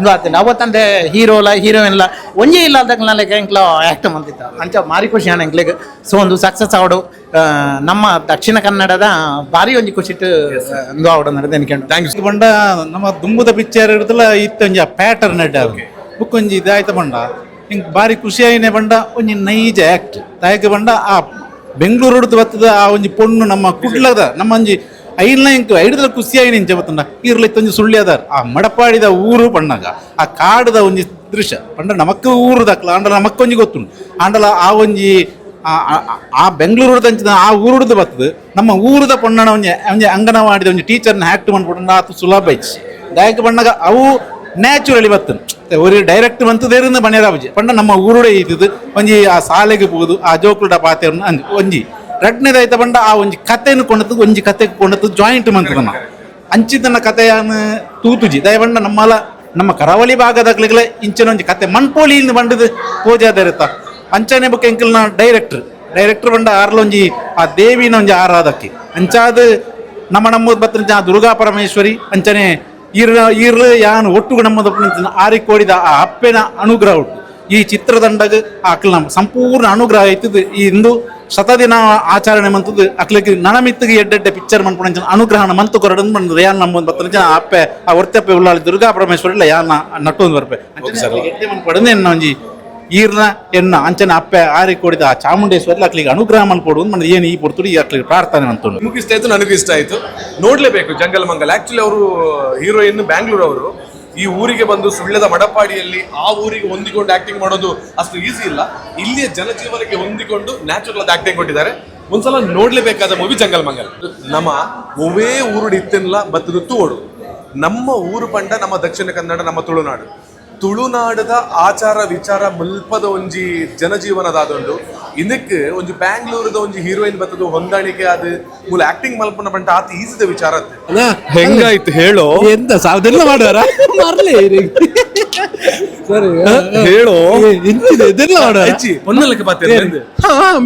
ಇದು ಹೀರೋ ಅವತ್ತಂದೆ ಹೀರೋಲ ಹೀರೋಯಿನ್ಲ ಒಂಜಿ ಇಲ್ಲ ಅದಂಗ್ಲ ಎಂಕ್ಲ ಆ್ಯಕ್ಟ್ ಮಂದಿತ್ತ ಅಂಚ ಭಾರಿ ಖುಷಿ ಹಣ ಎಂಕ್ಲಿಗೆ ಸೊ ಒಂದು ಸಕ್ಸಸ್ ಆವಡು. ನಮ್ಮ ದಕ್ಷಿಣ ಕನ್ನಡದ ಭಾರಿ ಒಂಜಿ ಖುಷಿಟ್ ಒಂದು ಆವಡು ನಡೆದ ಎನ್ಕೊಂಡು. ಥ್ಯಾಂಕ್ ಯು ಬಂಡ ನಮ್ಮ ದುಂಬುದ ಪಿಕ್ಚರ್ ಇರ್ತಲ್ಲ ಇತ್ತೊಂಜಿ ಪ್ಯಾಟರ್ನ್ ಅಡ್ಡ ಬುಕ್ ಒಂಜಿ ಇದಾಯ್ತ ಬಂಡ. ಹಿಂಗ್ ಬಾರಿ ಖುಷಿ ಆಯ್ನೆ ಬಂಡ ಒಂಜಿ ನೈಜ ಆಕ್ಟ್ ತಾಯಕ ಬಂಡ ಆ ಬೆಂಗಳೂರು ಹಿಡಿದು ಬತ್ತದ ಆ ಒಂಜಿ ಪೊಣ್ಣು ನಮ್ಮ ಕುಡ್ಲದ ನಮ್ಮ ಒಂಜಿ ಐಲ್ನ ಇಂಕ್ ಐಡದ ಖುಷಿಯಾಗಿ ಇಂಚ ಬತ್ತಂಡ ಇರ್ಲಿತ್ತ ಒಂಜಿ ಸುಳ್ಳಿ ಅದಾರ ಆ ಮಡಪಾಡಿದ ಊರು ಪಣ್ಣಗ, ಆ ಕಾಡದ ಒಂಜಿ ದೃಶ್ಯ. ಪಂಡ ನಮಕ್ಕ ಊರು ದಕ್ಕಲ ಆಂಡಲ ನಮಕ್ ಒಂಜಿ ಗೊತ್ತುಂಡು. ಅಂಡಲ ಆ ಒಂಜಿ, ಆ- ಬೆಂಗಳೂರು ತಂಚಿದ ಆ ಊರುಡ್ದು ಬರ್ತದೆ. ನಮ್ಮ ಊರದ ಪೊಣ್ಣನ ಒಂಜಿ ಒಂಜಿ ಅಂಗನವಾಡಿದ ಒಂಜಿ ಟೀಚರ್ನ ಆಕ್ಟ್ ಮಾಡ್ಬಿಟ್ಟು ಆತು ಸುಲಭ ಇಚ್ಚಿ ದಾಯಕ ಬಣ್ಣಗ ಅವು ನ್ಯಾಚುರಲಿ ಬರ್ತದೆ ಒರಿ ಡೈರೆಕ್ಟ್ ಬಂತದೇರಿಂದ ಬಣ್ಯರಾಬಜಿ ಪಂಡ ನಮ್ಮ ಊರುಡೆ ಇದ್ದಿದ್ದು, ಒಂಜಿ ಆ ಸಾಲೆಗೆ ಹೋಗುದು ಆ ಜೋಕುಲ್ಡ ಪಾತೆ ಒಂಜಿ ದೈತ ಪಂಡ ಆ ಒಂಜಿ ಕಥೆನು ಕೊಂಡದ್ದು ಒಂಜಿ ಕತೆ ಕೊಂಡದ್ದು ಜಾಯಿಂಟ್ ಮಂತದನ ಅಂಚಿತನ ಕಥೆಯನ್ನು ತೂತುಜಿ. ದಯ ಪಂಡ ನಮ್ಮಲ, ನಮ್ಮ ಕರಾವಳಿ ಭಾಗದಾಗ್ಲಿಗಲೇ ಇಂಚಿನ ಒಂಜಿ ಕತೆ. ಮಣ್ಪೋಳಿಯಿಂದ ಬಂಡದು ಪೂಜಾದರಿತ ಅಂಚನೆ ಬುಕ್ ಎಂಕಲ್ನ ಡೈರೆಕ್ಟರ್. ಡೈರೆಕ್ಟರ್ ಬಂಡ ಆರ್ಲೊಂಜಿ ಆ ದೇವಿನ ಒಂಜಿ ಆರಾಧಕ್ಕೆ ಅಂಚಾದ ನಮ್ಮ ನಮ್ಮದು ಬತ್ತ ದುರ್ಗಾ ಪರಮೇಶ್ವರಿ, ಅಂಚನೆ ಈರ್ ಇರ್ ಯಾನ್ ಒಟ್ಟುಗು ಆರಿ ಕೋಡಿದ ಆ ಅಪ್ಪೆನ ಅನುಗ್ರಹ ಉಂಟು. ಈ ಚಿತ್ರದಂಡಗ ಆಕಲ್ ನಮ್ಮ ಸಂಪೂರ್ಣ ಅನುಗ್ರಹ ಆಯ್ತದ ಈ ಇಂದು ಶತದಿನ ಆಚರಣೆ ಮಂತದ್ದು ಅಕ್ಲಿಗೆ ನಣಮಿತ್ತಿಗೆ ಎಡ್ಡೆಡ್ಡೆ ಪಿಕ್ಚರ್ ಮನ್ಪುಣ ಅನುಗ್ರಹಣ ಮಂತು ಕೊರಡನ್ ಬಂದ್ರೆ ಯಾನ್ ನಮ್ಮ ಬತ್ತನ ಜನ ಅಪ್ಪೆ ಆ ಅಪ್ಪೆ ಉಳ್ಳಾಳಿ ದುರ್ಗಾ ಪರಮೇಶ್ವರ ಇಲ್ಲ ಯಾನ್ ನಟ್ಟೊಂದು ಬರ್ಪೆ ಎಡ್ಡೆ ಮನ್ಪಡನೆ ಎನ್ನ ಒಂಜಿ ಈರ್ನ ಎನ್ನ ಅಂಚನೆ ಅಪ್ಪೆ ಆರಿ ಕೊಡಿದ ಆ ಚಾಮುಂಡೇಶ್ವರಿ ಅಕ್ಲಿಗೆ ಅನುಗ್ರಹ ಮನ್ಪೊಡು ಮಂದ್ ಏನು ಈ ಪೊರ್ತುಡಿ ಅಕ್ಲಿಗೆ ಪ್ರಾರ್ಥನೆ ನಿಮ್ಗೆ ಇಷ್ಟ ಆಯ್ತು ನನಗೂ ಇಷ್ಟ ಆಯ್ತು. ನೋಡ್ಲೇಬೇಕು ಜಂಗಲ್ ಮಂಗಲ್. ಆಕ್ಚುಲಿ ಅವರು ಹೀರೋಯಿನ್ ಬ್ಯಾಂಗ್ಳೂರ್ ಅವರು ಈ ಊರಿಗೆ ಬಂದು ಸುಳ್ಳದ ಮಡಪಾಡಿಯಲ್ಲಿ ಆ ಊರಿಗೆ ಹೊಂದಿಕೊಂಡು ಆಕ್ಟಿಂಗ್ ಮಾಡೋದು ಅಷ್ಟು ಈಸಿ ಇಲ್ಲ. ಇಲ್ಲಿಯ ಜನಜೀವನಕ್ಕೆ ಹೊಂದಿಕೊಂಡು ನ್ಯಾಚುರಲ್ ಆದ ಆಕ್ಟಿಂಗ್ ಕೊಟ್ಟಿದ್ದಾರೆ. ಒಂದ್ಸಲ ನೋಡ್ಲೇಬೇಕಾದ ಮೂವಿ ಜಂಗಲ್ ಮಂಗಲ್. ನಮ್ಮ ಒವೇ ಊರುಡು ಇತ್ತೆನ್ಲ, ಬತ್ತದ ತೂಡು ನಮ್ಮ ಊರು ಪಂಡ, ನಮ್ಮ ದಕ್ಷಿಣ ಕನ್ನಡ, ನಮ್ಮ ತುಳುನಾಡು. ತುಳುನಾಡದ ಆಚಾರ ವಿಚಾರ ಮುಲ್ಪದ ಒಂಜಿ ಜನಜೀವನದ ಜನಜೀವನದಾದೊಂದು. ಇದಕ್ಕೆ ಒಂಜಿ ಬ್ಯಾಂಗ್ಳೂರದ ಒಂಜಿ ಹೀರೋಯಿನ್ ಬತ್ತದು ಹೊಂದಾಣಿಕೆ ಅದ ಮೂಲ ಆಕ್ಟಿಂಗ್ ಮಲ್ಪನ ಬಂಟ ಆತ ಈಸಿದ ವಿಚಾರ. ಹೆಂಗಾಯ್ತು ಹೇಳೋ? ಎಂತ ಸಾಧನೆ ಮಾಡ್ಯಾರ ಮರ್ಲಿ ಸರಿ ಹೇಳೋ? ಇಂತಿದೆ ಇದೆಲ್ಲ ಪೊನ್ನಲಕ್ಕೆ ಬಾತೆ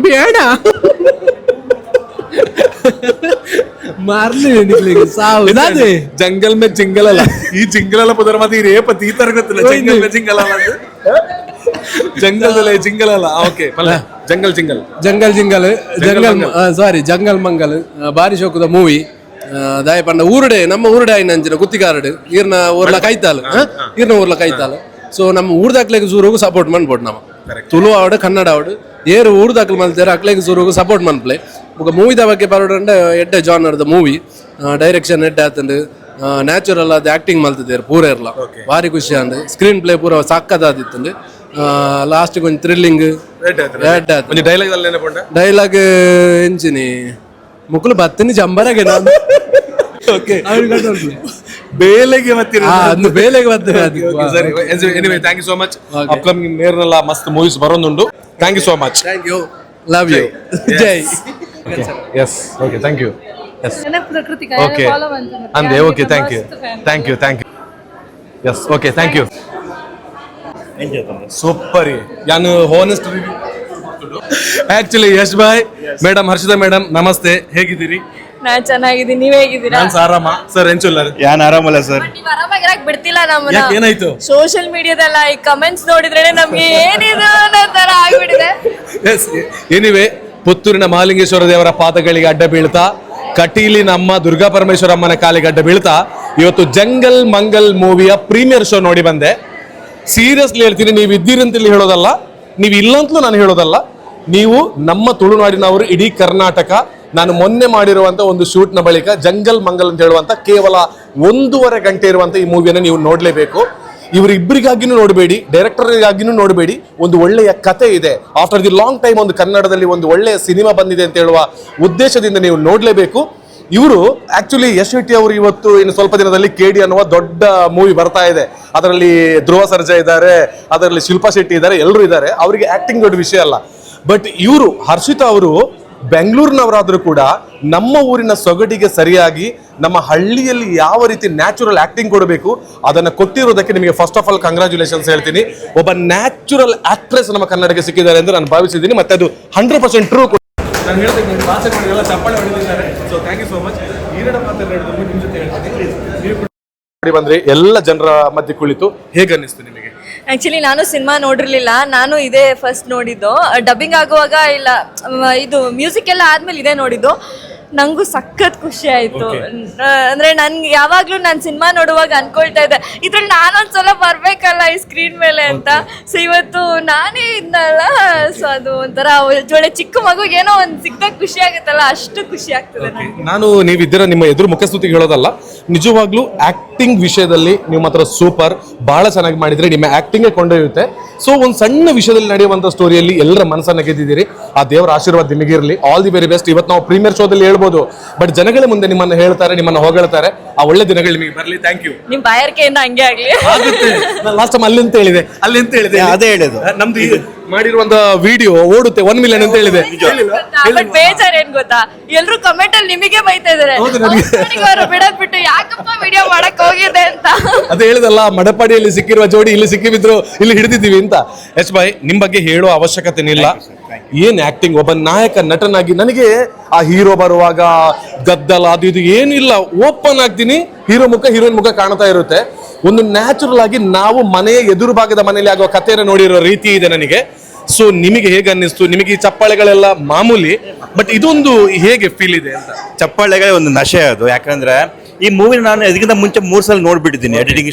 ಬೇಡ. ಮಾರ್ಲಿ ನಿಕ್ಲಿಗೆ ಸಾವು ಅದೇ ಜಂಗಲ್ ಮೇ ಜಿಂಗಲ್ ಅಲ್ಲ ಈ ಜಿಂಗಲ್ ಅಲ್ಲ ಪುದರ್ ಮತ್ತೆ ಈ ರೇಪ ಈ ತರ ಗೊತ್ತಿಲ್ಲ ಜಂಗಲ್ ಮೇ ಜಿಂಗಲ್ ಅಲ್ಲ ಅದು ಜಂಗಲ್ ಜಿಂಗಲ್ ಅಲ್ಲ okay Jungle jingle Jungle jingle Jungle sorry Jungle Mangal ಆ, ಬಾರಿ ಶೋಕದ ಮೂವಿ ದಾಯ ಪಂಡ ಊರುಡೆ ನಮ್ಮ ಊರುಡೆ ಆಯ್ನ ಅಂಚಿನ ಕುತ್ತಿಗಾರಡು ಈರ್ನ ಊರ್ಲ ಕೈತಾಲ್ ಈರ್ನ ಊರ್ಲ ಕೈತಾಲ್ ಸೊ ನಮ್ಮ ಊರ್ದಾಕ್ಲೆಗ್ ಜೂರಿಗೂ ಸಪೋರ್ಟ್ ಮಾಡ್ಬೋದು ನಾವು. ತುಳು ಆವಡು ಕನ್ನಡ ಆವಡು ಏರು ಊರ್ದಾಕ್ಲು ಮಲ್ತಾರೆ ಅಕ್ಲೆಗ್ ಜೂರಿಗೂ ಸಪೋರ್ಟ್ ಮನ್ಪ್ಲೆ ಈಗ ಮೂವಿದ ಬಗ್ಗೆ ಬರೋಡ್ರೆ ಎಡ್ಡೆ ಜಾನರ್ದ ಮೂವಿ ಡೈರೆಕ್ಷನ್ ಎಡ್ಡೆ ಆತಂಡು ನ್ಯಾಚುರಲ್ ಅದು ಆಕ್ಟಿಂಗ್ ಮಲ್ತಿದ್ದೇರು ಪೂರ ಇರಲ್ಲ ಭಾರಿ ಖುಷಿ ಅಂದ್ರೆ ಸ್ಕ್ರೀನ್ ಪ್ಲೇ ಪೂರ ಸಕ್ಕದಾದಿತ್ತಂಡು ಲಾಸ್ಟ್ ಕೊಂಚ ಥ್ರಿಲ್ಲಿಂಗ್ ಡೈಲಾಗ್ ಎಂಚಿನಿ? ಮುಕ್ಕಲು ಬತ್ತಿನಿ ಜಂಬರಗೆ ನಾನು. ಓಕೆ ಬೇಲೆಗೆ ಮತ್ತೆ ಅಂದು ಬೇಲೆಗೆ ಬರ್ತದೆ ಸರಿ. Anyway thank you so much upcoming ನೇರ್ನೆಲ್ಲ ಮಸ್ತ್ movies ಬರೋದುಂಡು thank you so much thank you love you Jai yes okay thank you yes Prakriti okay ಅಂದೆ okay thank you thank you thank you yes okay thank you super ಯಾನು honest review actually Yash bye madam Harshita madam ನಮಸ್ತೆ ಹೇಗಿದ್ದೀರಿ ನಾನ್ ಚೆನ್ನಾಗಿದ್ದೀನಿ. ನೀವ್ ಹೇಗಿದ್ದೀರಾ? ನಾನು ಆರಾಮ sir ಎಂಚುಲ್ಲರ್ ಯಾನ್ ಆರಾಮಲ್ಲ ಸರ್ ನೀವ್ ಆರಾಮಾಗಿರಕ್ ಬಿಡ್ತಿಲ್ಲ ನಮ್ಮನ್ನ. ಯಾಕೆ ಏನಾಯ್ತು? ಸೋಷಿಯಲ್ ಮೀಡಿಯಾದಲ್ಲ ಈ ಕಮೆಂಟ್ಸ್ ನೋಡಿದ್ರೆ ನಮ್ಗೆ ಏನಿದು ಅನ್ನೋ ತರ ಆಗ್ಬಿಟ್ಟಿದೆ. ಎಸ್ ಎನಿವೆ ಪುತ್ತೂರಿನ ಮಹಾಲಿಂಗೇಶ್ವರ ದೇವರ ಪಾದಗಳಿಗೆ ಅಡ್ಡ ಬೀಳ್ತಾ ಕಟೀಲಿ ನಮ್ಮ ದುರ್ಗಾ ಪರಮೇಶ್ವರಮ್ಮನ ಕಾಲಿಗೆ ಅಡ್ಡ ಬೀಳ್ತಾ ಇವತ್ತು ಜಂಗಲ್ ಮಂಗಲ್ ಮೂವಿಯ ಪ್ರೀಮಿಯರ್ ಶೋ ನೋಡಿ ಬಂದೆ. ಸೀರಿಯಸ್ಲಿ ಹೇಳ್ತೀನಿ ನೀವು ಇದ್ದೀರಿ ಅಂತೇಳಿ ಹೇಳೋದಲ್ಲ ನೀವು ಇಲ್ಲ ಅಂತಲೂ ನಾನು ಹೇಳೋದಲ್ಲ ನೀವು ನಮ್ಮ ತುಳುನಾಡಿನವರು ಇಡೀ ಕರ್ನಾಟಕ ನಾನು ಮೊನ್ನೆ ಮಾಡಿರುವಂಥ ಒಂದು ಶೂಟ್ನ ಬಳಿಕ ಜಂಗಲ್ ಮಂಗಲ್ ಅಂತ ಹೇಳುವಂತ ಕೇವಲ ಒಂದೂವರೆ ಗಂಟೆ ಇರುವಂಥ ಈ ಮೂವಿಯನ್ನು ನೀವು ನೋಡಲೇಬೇಕು. ಇವರಿಬ್ಬರಿಗಾಗಿನೂ ನೋಡಬೇಡಿ ಡೈರೆಕ್ಟರ್ಗಾಗಿನೂ ನೋಡಬೇಡಿ, ಒಂದು ಒಳ್ಳೆಯ ಕತೆ ಇದೆ. ಆಫ್ಟರ್ ದಿ ಲಾಂಗ್ ಟೈಮ್ ಒಂದು ಕನ್ನಡದಲ್ಲಿ ಒಂದು ಒಳ್ಳೆಯ ಸಿನಿಮಾ ಬಂದಿದೆ ಅಂತ ಹೇಳುವ ಉದ್ದೇಶದಿಂದ ನೀವು ನೋಡಲೇಬೇಕು. ಇವರು ಆಕ್ಚುಲಿ ಯಶ್ ಶೆಟ್ಟಿ ಅವರು ಇವತ್ತು ಇನ್ನು ಸ್ವಲ್ಪ ದಿನದಲ್ಲಿ ಕೆಡಿ ಅನ್ನುವ ದೊಡ್ಡ ಮೂವಿ ಬರ್ತಾ ಇದೆ. ಅದರಲ್ಲಿ ಧ್ರುವ ಸರ್ಜಾ ಇದ್ದಾರೆ, ಅದರಲ್ಲಿ ಶಿಲ್ಪಾ ಶೆಟ್ಟಿ ಇದ್ದಾರೆ ಎಲ್ಲರೂ ಇದ್ದಾರೆ. ಅವರಿಗೆ ಆಕ್ಟಿಂಗ್ ದೊಡ್ಡ ವಿಷಯ ಅಲ್ಲ. ಬಟ್ ಇವರು, ಹರ್ಷಿತಾ ಅವರು ಬೆಂಗಳೂರಿನವರಾದರೂ ಕೂಡ ನಮ್ಮ ಊರಿನ ಸೊಗಡಿಗೆ ಸರಿಯಾಗಿ ನಮ್ಮ ಹಳ್ಳಿಯಲ್ಲಿ ಯಾವ ರೀತಿ ನ್ಯಾಚುರಲ್ ಆ್ಯಕ್ಟಿಂಗ್ ಕೊಡಬೇಕು ಅದನ್ನು ಕೊಟ್ಟಿರೋದಕ್ಕೆ ನಿಮಗೆ ಫಸ್ಟ್ ಆಫ್ ಆಲ್ ಕಂಗ್ರ್ಯಾಚುಲೇಷನ್ಸ್ ಹೇಳ್ತೀನಿ. ಒಬ್ಬ ನ್ಯಾಚುರಲ್ ಆ್ಯಕ್ಟ್ರೆಸ್ ನಮ್ಮ ಕನ್ನಡಕ್ಕೆ ಸಿಕ್ಕಿದ್ದಾರೆ ಎಂದು ನಾನು ಭಾವಿಸಿದ್ದೀನಿ ಮತ್ತು ಅದು ಹಂಡ್ರೆಡ್ ಪರ್ಸೆಂಟ್ ಟ್ರೂ ನಾನು ಹೇಳ್ತೀನಿ ಎಲ್ಲ ಚಪ್ಪಾಳೆ ಹೊಡೆದಿದ್ದಾರೆ. So thank you so much ಈರಡ ಮಾತಾಡೋದು ನಿಮ್ಮ ಜೊತೆ ಹೇಳ್ತೀನಿ. ನೀವು ಕೂಡ ನೋಡಿ ಬಂದ್ರಿ ಎಲ್ಲ ಜನರ ಮಧ್ಯೆ ಕುಳಿತು ಹೇಗೆ ಅನ್ನಿಸ್ತು ನಿಮಗೆ? ಆಕ್ಚುಲಿ ನಾನು ಸಿನಿಮಾ ನೋಡಿರ್ಲಿಲ್ಲ. ನಾನು ಇದೇ ಫಸ್ಟ್ ನೋಡಿದ್ದು. ಡಬ್ಬಿಂಗ್ ಆಗುವಾಗ ಇಲ್ಲ ಇದು ಮ್ಯೂಸಿಕ್ ಎಲ್ಲ ಆದ್ಮೇಲೆ ಇದೇ ನೋಡಿದ್ದು. ನಂಗೂ ಸಖತ್ ಖುಷಿ ಆಯ್ತು. ಅಂದ್ರೆ ನನ್ಗೆ ಯಾವಾಗ್ಲೂ ನಾನು ಸಿನಿಮಾ ನೋಡುವಾಗ ಅನ್ಕೊಳ್ತಾ ಇದ್ದೆ ಇದ್ರಲ್ಲಿ ನಾನೊಂದ್ಸಲ ಬರ್ಬೇಕಲ್ಲ ಈ ಸ್ಕ್ರೀನ್ ಮೇಲೆ ಅಂತ. ಸೊ ಇವತ್ತು ನಾನೇ ಇದ್ನಲ್ಲ ಸೊ ಅದು ಒಂಥರ ಜೊಳೆ ಚಿಕ್ಕ ಮಗುಗೆ ಏನೋ ಒಂದ್ ಸಿಕ್ದಾಗ ಖುಷಿ ಆಗುತ್ತಲ್ಲ ಅಷ್ಟು ಖುಷಿ ಆಗ್ತದೆ ನಾನು ನೀವಿದ್ದೀರಾ ನಿಮ್ಮ ಎದುರು ಮುಖಸ್ತುತಿ ಹೇಳೋದಲ್ಲ ನಿಜವಾಗ್ಲೂ ಆಕ್ಟಿಂಗ್ ವಿಷಯದಲ್ಲಿ ನಿಮ್ಮ ಮಾತ್ರ ಸೂಪರ್ ಬಹಳ ಚೆನ್ನಾಗಿ ಮಾಡಿದ್ರೆ ನಿಮ್ಮ ಆಕ್ಟಿಂಗ್ ಕೊಂಡೊಯ್ಯುತ್ತೆ. ಸೊ ಒಂದು ಸಣ್ಣ ವಿಷಯದಲ್ಲಿ ನಡೆಯುವಂತ ಸ್ಟೋರಿಯಲ್ಲಿ ಎಲ್ಲರ ಮನಸ್ಸನ್ನ ಗೆದ್ದಿದ್ದೀರಿ. ಆ ದೇವರ ಆಶೀರ್ವಾದ ನಿಮಗಿರಲಿ. ಆಲ್ ದಿ ವೆರಿ ಬೆಸ್ಟ್ ಇವತ್ತು ನಾವು ಪ್ರೀಮಿಯರ್ ಶೋದಲ್ಲಿ ಹೇಳ್ಬೋದು. ಬಟ್ ಜನಗಳ ಮುಂದೆ ನಿಮ್ಮನ್ನ ಹೇಳ್ತಾರೆ ನಿಮ್ಮನ್ನ ಹೊಗಳ್ತಾರೆ. ಆ ಒಳ್ಳೆ ದಿನಗಳು ನಿಮಗೆ ಬರಲಿ. ಥ್ಯಾಂಕ್ ಯು ನಿಮ್ ಬಾಯಾರಿಕೆಯಿಂದ ಹಂಗೆ ಆಗ್ಲಿ. ನಾನು ಲಾಸ್ಟ್ ಟೈಮ್ ಅಲ್ಲಿಂತ ಹೇಳಿದೆ. ಅಲ್ಲಿ ಅಂತ ಹೇಳಿದೆ. ಅದೇ ಹೇಳಿದ್ದು. ನಮ್ದು ಮಾಡಿರುವಂತ ವಿಡಿಯೋ ಓಡುತ್ತೆ ಒನ್ ಮಿಲಿಯನ್ ಅಂತ ಹೇಳಿದೆ. ಬಟ್ ಬೇಜಾರ್ ಏನ್ ಗೊತ್ತಾ? ಎಲ್ರು ಕಮೆಂಟ್ ಅಲ್ಲಿ ನಿಮಗೆ ಬೈತಾ ಇದಾರೆ. ಹೌದು, ನನಗೆ. ಅವರು ಯಾಕಪ್ಪ ವಿಡಿಯೋ ಮಾಡಕ್ ಹೋಗಿದೆ ಅಂತ? ಅದೇ ಹೇಳಿದಲ್ಲ ಮಡಪಾಡಿಯಲ್ಲಿ ಸಿಕ್ಕಿರುವ ಜೋಡಿ ಇಲ್ಲಿ ಸಿಕ್ಕಿಬಿದ್ರು ಇಲ್ಲಿ ಹಿಡಿದಿದ್ದೀವಿ ಅಂತ. ಎಸ್ ಬಾಯ್ ನಿಮ್ ಬಗ್ಗೆ ಹೇಳೋ ಅವಶ್ಯಕತೆ ಇಲ್ಲ. ಏನ್ ಆಕ್ಟಿಂಗ್ ಒಬ್ಬ ನಾಯಕ ನಟನಾಗಿ ನನಗೆ ಆ ಹೀರೋ ಬರುವಾಗ ಗದ್ದಲ ಅದು ಇದು ಏನಿಲ್ಲ. ಓಪನ್ ಆಗ್ತೀನಿ. ಹೀರೋ ಮುಖ, ಹೀರೋಯಿನ್ ಮುಖ ಕಾಣ್ತಾ ಇರುತ್ತೆ. ಒಂದು ನ್ಯಾಚುರಲ್ ಆಗಿ ನಾವು ಮನೆಯ ಎದುರು ಭಾಗದ ಮನೆಯಲ್ಲಿ ಆಗುವ ಕಥೆಯನ್ನು ನೋಡಿರೋ ರೀತಿ ಇದೆ ನನಗೆ. ಸೊ ನಿಮಗೆ ಹೇಗೆ ಅನ್ನಿಸ್ತು? ನಿಮಗೆ ಈ ಚಪ್ಪಾಳೆಗಳೆಲ್ಲ ಮಾಮೂಲಿ ಬಟ್ ಇದೊಂದು ಹೇಗೆ ಫೀಲ್ ಇದೆ ಅಂತ? ಚಪ್ಪಾಳೆಗಳೇ ಒಂದು ನಶೆ ಅದು. ಯಾಕಂದ್ರೆ ಈ ಮೂವಿನ ನಾನು ಇದಕ್ಕಿಂತ ಮುಂಚೆ ಮೂರು ಸಲ ನೋಡ್ಬಿಟ್ಟಿದ್ದೀನಿ. ಎಡಿಟಿಂಗ್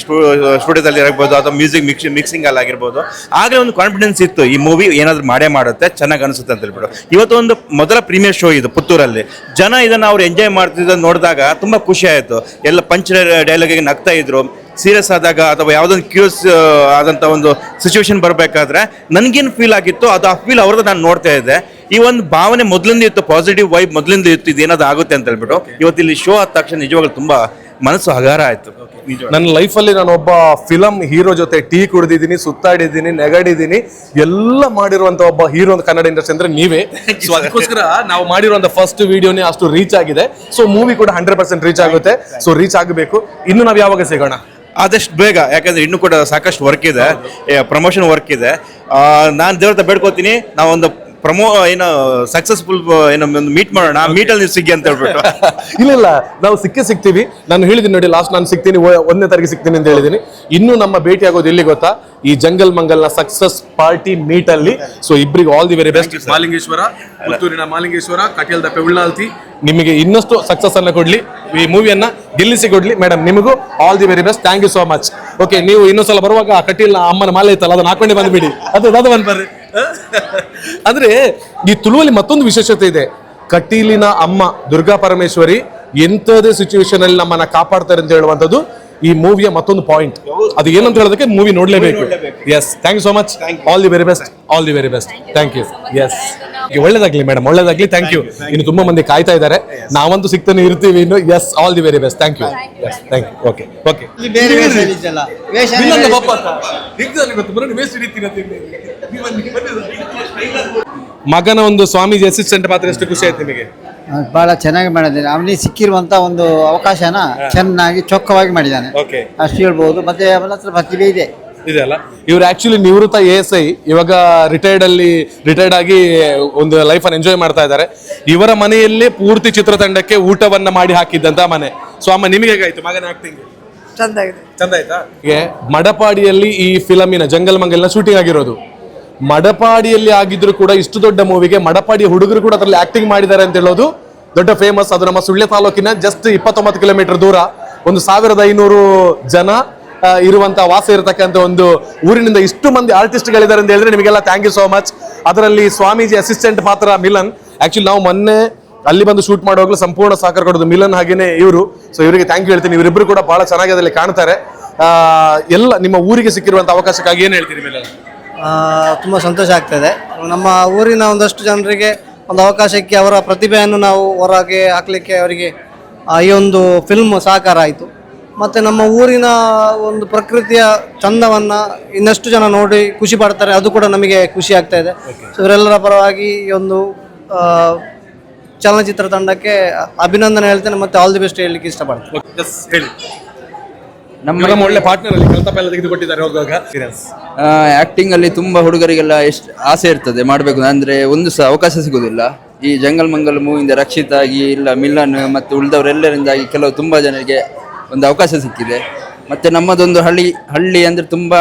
ಸ್ಟುಡಿಯೋದಲ್ಲಿ ಇರಬಹುದು ಅಥವಾ ಮ್ಯೂಸಿಕ್ ಮಿಕ್ಸ್ ಮಿಕ್ಸಿಂಗ್ ಅಲ್ಲಿ ಆಗಿರ್ಬೋದು. ಆಗಲೇ ಒಂದು ಕಾನ್ಫಿಡೆನ್ಸ್ ಇತ್ತು ಈ ಮೂವಿ ಏನಾದರೂ ಮಾಡೇ ಮಾಡುತ್ತೆ ಚೆನ್ನಾಗಿ ಅನಿಸುತ್ತೆ ಅಂತ ಹೇಳ್ಬಿಟ್ಟು. ಇವತ್ತು ಒಂದು ಮೊದಲ ಪ್ರೀಮಿಯರ್ ಶೋ ಇದು ಪುತ್ತೂರಲ್ಲಿ. ಜನ ಇದನ್ನು ಅವ್ರು ಎಂಜಾಯ್ ಮಾಡ್ತಿದ್ದ ನೋಡಿದಾಗ ತುಂಬ ಖುಷಿ ಆಯಿತು. ಎಲ್ಲ ಪಂಚರ ಡೈಲಾಗಿಗೆ ನಗ್ತಾ ಇದ್ರು. ಸೀರಿಯಸ್ ಆದಾಗ ಅಥವಾ ಯಾವುದೊಂದು ಕ್ಯೂಸ್ ಆದಂಥ ಒಂದು ಸಿಚುವೇಶನ್ ಬರಬೇಕಾದ್ರೆ ನನಗೇನು ಫೀಲ್ ಆಗಿತ್ತು ಅದು ಆ ಫೀಲ್ ಅವ್ರದ್ದು ನಾನು ನೋಡ್ತಾ ಇದ್ದೆ. ಈ ಒಂದು ಭಾವನೆ ಮೊದಲಿಂದ ಇತ್ತು ಪಾಸಿಟಿವ್ ವೈಬ್ ಮೊದಲಿಂದ ಇತ್ತು ಇದೇನಾದ್ರು ಆಗುತ್ತೆ ಅಂತ ಹೇಳ್ಬಿಟ್ಟು. ಇವತ್ತು ಇಲ್ಲಿ ಶೋ ಆದ ತಕ್ಷಣ ನಿಜವಾಗ್ಲೂ ತುಂಬಾ ಮನಸ್ಸು ಹಗಾರ ಆಯ್ತು. ನನ್ನ ಲೈಫಲ್ಲಿ ನಾನು ಒಬ್ಬ ಫಿಲಂ ಹೀರೋ ಜೊತೆ ಟೀ ಕುಡಿದಿದ್ದೀನಿ ಸುತ್ತಾಡಿದ್ದೀನಿ ನೆಗಡಿದ್ದೀನಿ ಎಲ್ಲ ಮಾಡಿರುವಂತ ಒಬ್ಬ ಹೀರೋ ಅಂತ ಕನ್ನಡ ಇಂಡಸ್ಟ್ರಿ ಅಂದ್ರೆ ನೀವೇ. ಸೊ ಅದಕ್ಕೋಸ್ಕರ ನಾವು ಮಾಡಿರುವಂತ ಫಸ್ಟ್ ವಿಡಿಯೋನೇ ಅಷ್ಟು ರೀಚ್ ಆಗಿದೆ. ಸೊ ಮೂವಿ ಕೂಡ ಹಂಡ್ರೆಡ್ ಪರ್ಸೆಂಟ್ ರೀಚ್ ಆಗುತ್ತೆ. ಸೊ ರೀಚ್ ಆಗಬೇಕು. ಇನ್ನು ನಾವು ಯಾವಾಗ ಸಿಗೋಣ? ಆದಷ್ಟು ಬೇಗ ಯಾಕಂದ್ರೆ ಇನ್ನು ಕೂಡ ಸಾಕಷ್ಟು ವರ್ಕ್ ಇದೆ. ಪ್ರಮೋಷನ್ ವರ್ಕ್ ಇದೆ. ನಾನು ದೇವ್ರ ಹತ್ರ ಬೇಡ್ಕೋತೀನಿ. ನಾವೊಂದು ಪ್ರಮೋ ಏನೋ ಸಕ್ಸಸ್ಫುಲ್ ಏನೋ ಒಂದು ಮೀಟ್ ಮಾಡೋಣ ಮೀಟಲ್ಲಿ ನೀವು ಸಿಗಿ ಅಂತ ಹೇಳ್ಬಿಟ್ಟು. ಇಲ್ಲ ಇಲ್ಲ ನಾವು ಸಿಕ್ಕೇ ಸಿಗ್ತೀವಿ. ನಾನು ಹೇಳಿದ್ದೀನಿ ನೋಡಿ ಲಾಸ್ಟ್ ನಾನು ಸಿಗ್ತೀನಿ ಒಂದನೇ ತಾರೀಕು ಸಿಗ್ತೀನಿ ಅಂತ ಹೇಳಿದೀನಿ ಇನ್ನು ನಮ್ಮ ಭೇಟಿ ಆಗೋದು ಎಲ್ಲಿ ಗೊತ್ತಾ? ಈ ಜಂಗಲ್ ಮಂಗಲ್ನ ಸಕ್ಸಸ್ ಪಾರ್ಟಿ ಮೀಟ್ ಅಲ್ಲಿ. ಸೊ ಇಬ್ಬರಿಗೆ all the very best Malingeshwara ಪುತ್ತೂರಿನ ಮಾಲಿಂಗೇಶ್ವರ ಕಟೇಲ್ ದಪ್ಪೆ ಉಳ್ಳಾಲ್ತಿ. ನಿಮಗೆ ಇನ್ನಷ್ಟು ಸಕ್ಸಸ್ ಅನ್ನ ಕೊಡ್ಲಿ. ಈ ಮೂವಿಯನ್ನ ಗೆಲ್ಲಿಸಿ ಕೊಡ್ಲಿ. ಮೇಡಮ್ ನಿಮಗೂ all the very best thank you so much okay ನೀವು ಇನ್ನೊಂದ್ಸಲ ಬರುವಾಗ ಕಟೀಲ್ ಕಟೀಲ್ನ ಅಮ್ಮನ ಮಾಲೆ ಇತ್ತಲ್ಲ ಅದನ್ನ ಹಾಕೊಂಡೆ ಬಂದ್ಬಿಡಿ. ಅದು ಅದು ಬಂದ್ ಬರ್ರಿ ಅಂದ್ರೆ ಈ ತುಳುವಲ್ಲಿ ಮತ್ತೊಂದು ವಿಶೇಷತೆ ಇದೆ. ಕಟೀಲಿನ ಅಮ್ಮ ದುರ್ಗಾ ಪರಮೇಶ್ವರಿ ಎಂಥದೇ ಸಿಚುವೇಶನ್ ಅಲ್ಲಿ ನಮ್ಮನ್ನ ಕಾಪಾಡ್ತಾರೆ ಅಂತ ಹೇಳುವಂಥದ್ದು ಈ ಮೂವಿಯ ಮತ್ತೊಂದು ಪಾಯಿಂಟ್ ಅದು ಏನಂತ ಹೇಳೋದಕ್ಕೆ ಮೂವಿ ನೋಡಲೇಬೇಕು. Yes thank you so much all the very best all the very best thank you yes ಒಳ್ಳೇದಾಗ್ಲಿ ಮೇಡಮ್ ಒಳ್ಳೇದಾಗ್ಲಿ. ಥ್ಯಾಂಕ್ ಯು ಇನ್ನು ತುಂಬಾ ಮಂದಿ ಕಾಯ್ತಾ ಇದ್ದಾರೆ. ನಾವಂತೂ ಸಿಗ್ತಾನೆ ಇರ್ತೀವಿ ಇನ್ನು. Yes all the very best thank you yes thank you okay okay ಮಗನ ಒಂದು ಸ್ವಾಮೀಜಿ ಅಸಿಸ್ಟೆಂಟ್ ಪಾತ್ರ ಎಷ್ಟು ಖುಷಿ ಆಯ್ತು ನಿಮಗೆ? ಬಹಳ ಚೆನ್ನಾಗಿ ಮಾಡಿದ್ದಾನೆ. ಅವನಿಗೆ ಸಿಕ್ಕಿರುವಂತ ಒಂದು ಅವಕಾಶನ ಚೆನ್ನಾಗಿ ಚೊಕ್ಕವಾಗಿ ಮಾಡಿದ್ದಾನೆ. ಓಕೆ ಅಷ್ಟು ಹೇಳ್ಬಹುದು ಮತ್ತೆ ಅವನ ಹತ್ರ ಪ್ರತಿಭೆ ಇದೆ. ಇದೆ ಅಲ್ಲ? ಇವ್ರು ಆಕ್ಚುಲಿ ನಿವೃತ್ತ ಎ ಎಸ್ ಐ ಇವಾಗ ರಿಟೈರ್ಡ್ ಅಲ್ಲಿ ರಿಟೈರ್ಡ್ ಆಗಿ ಒಂದು ಲೈಫ್ ಅನ್ನು ಎಂಜಾಯ್ ಮಾಡ್ತಾ ಇದ್ದಾರೆ. ಇವರ ಮನೆಯಲ್ಲೇ ಪೂರ್ತಿ ಚಿತ್ರತಂಡಕ್ಕೆ ಊಟವನ್ನ ಮಾಡಿ ಹಾಕಿದ್ದಂತ ಮನೆ. ಸೊ ಅಮ್ಮ ನಿಮಗೆ ಹೇಗಾಯ್ತು? ಮಗನ ಆಕ್ಟಿಂಗ್ ಚಂದ ಆಯ್ತಾ? ಮಡಪಾಡಿಯಲ್ಲಿ ಈ ಫಿಲಮಿನ ಜಂಗಲ್ ಮಂಗಲ್ನ ಶೂಟಿಂಗ್ ಆಗಿರೋದು. ಮಡಪಾಡಿಯಲ್ಲಿ ಆಗಿದ್ರು ಕೂಡ ಇಷ್ಟು ದೊಡ್ಡ ಮೂವಿಗೆ ಮಡಪಾಡಿ ಹುಡುಗರು ಕೂಡ ಅದರಲ್ಲಿ ಆಕ್ಟಿಂಗ್ ಮಾಡಿದ್ದಾರೆ ಅಂತ ಹೇಳೋದು ದೊಡ್ಡ ಫೇಮಸ್ ಅದು ನಮ್ಮ ಸುಳ್ಯ ತಾಲೂಕಿನ ಜಸ್ಟ್ ಇಪ್ಪತ್ತೊಂಬತ್ತು ಕಿಲೋಮೀಟರ್ ದೂರ. ಒಂದು ಸಾವಿರದ ಐನೂರು ಜನ ಇರುವಂತ ವಾಸ ಇರತಕ್ಕಂತ ಒಂದು ಊರಿನಿಂದ ಇಷ್ಟು ಮಂದಿ ಆರ್ಟಿಸ್ಟ್ಗಳಿದ್ದಾರೆ ಅಂತ ಹೇಳಿದ್ರೆ ನಿಮಗೆಲ್ಲ ಥ್ಯಾಂಕ್ ಯು ಸೋ ಮಚ್ ಅದರಲ್ಲಿ ಸ್ವಾಮೀಜಿ ಅಸಿಸ್ಟೆಂಟ್ ಪಾತ್ರ ಮಿಲನ್. ಆಕ್ಚುಲಿ ನಾವು ಮೊನ್ನೆ ಅಲ್ಲಿ ಬಂದು ಶೂಟ್ ಮಾಡುವಾಗಲೂ ಸಂಪೂರ್ಣ ಸಹಕಾರ ಕೊಡೋದು ಮಿಲನ್ ಹಾಗೇನೆ ಇವರು. ಸೊ ಇವರಿಗೆ ಥ್ಯಾಂಕ್ ಯು ಹೇಳ್ತೀನಿ. ಇವರಿಬ್ಬರು ಕೂಡ ಬಹಳ ಚೆನ್ನಾಗಿ ಅದರಲ್ಲಿ ಕಾಣ್ತಾರೆ. ಎಲ್ಲ ನಿಮ್ಮ ಊರಿಗೆ ಸಿಕ್ಕಿರುವಂತ ಅವಕಾಶಕ್ಕಾಗಿ ಏನು ಹೇಳ್ತೀರಿ ಮಿಲನ್? ತುಂಬ ಸಂತೋಷ ಆಗ್ತದೆ. ನಮ್ಮ ಊರಿನ ಒಂದಷ್ಟು ಜನರಿಗೆ ಒಂದು ಅವಕಾಶಕ್ಕೆ ಅವರ ಪ್ರತಿಭೆಯನ್ನು ನಾವು ಹೊರಗೆ ಹಾಕಲಿಕ್ಕೆ ಅವರಿಗೆ ಈ ಒಂದು ಫಿಲ್ಮ್ ಸಹಕಾರ ಆಯಿತು. ಮತ್ತು ನಮ್ಮ ಊರಿನ ಒಂದು ಪ್ರಕೃತಿಯ ಚಂದವನ್ನು ಇನ್ನಷ್ಟು ಜನ ನೋಡಿ ಖುಷಿ ಪಡ್ತಾರೆ. ಅದು ಕೂಡ ನಮಗೆ ಖುಷಿ ಆಗ್ತಾ ಇದೆ. ಸೊ ಇವರೆಲ್ಲರ ಪರವಾಗಿ ಈ ಒಂದು ಚಲನಚಿತ್ರ ತಂಡಕ್ಕೆ ಅಭಿನಂದನೆ ಹೇಳ್ತೇನೆ. ಮತ್ತು ಆಲ್ ದಿ ಬೆಸ್ಟ್ ಹೇಳಲಿಕ್ಕೆ ಇಷ್ಟಪಡ್ತೇನೆ. ಹೇಳಿ. ನಮ್ಮ ಒಳ್ಳೆ ಪಾರ್ಟ್ನರ್ ಅಲ್ಲಿ ಕಲ್ತಪ್ಪ ಎಲ್ಲ ತೆಗೆದುಕೊಟ್ಟಿದ್ದಾರೆ ಹೋಗುವಾಗ. ಆಕ್ಟಿಂಗ್ ಅಲ್ಲಿ ತುಂಬಾ ಹುಡುಗರಿಗೆಲ್ಲ ಎಷ್ಟು ಆಸೆ ಇರ್ತದೆ ಮಾಡಬೇಕು ಅಂದ್ರೆ ಒಂದು ಸಹ ಅವಕಾಶ ಸಿಗೋದಿಲ್ಲ. ಈ ಜಂಗಲ್ ಮಂಗಲ್ ಮೂವಿಂದ ರಕ್ಷಿತ್ ಆಗಿ ಇಲ್ಲ ಮಿಲನ್ ಮತ್ತು ಉಳಿದವರೆಲ್ಲರಿಂದಾಗಿ ಕೆಲವು ತುಂಬಾ ಜನರಿಗೆ ಒಂದು ಅವಕಾಶ ಸಿಕ್ಕಿದೆ. ಮತ್ತೆ ನಮ್ಮದೊಂದು ಹಳ್ಳಿ ಹಳ್ಳಿ ಅಂದ್ರೆ ತುಂಬಾ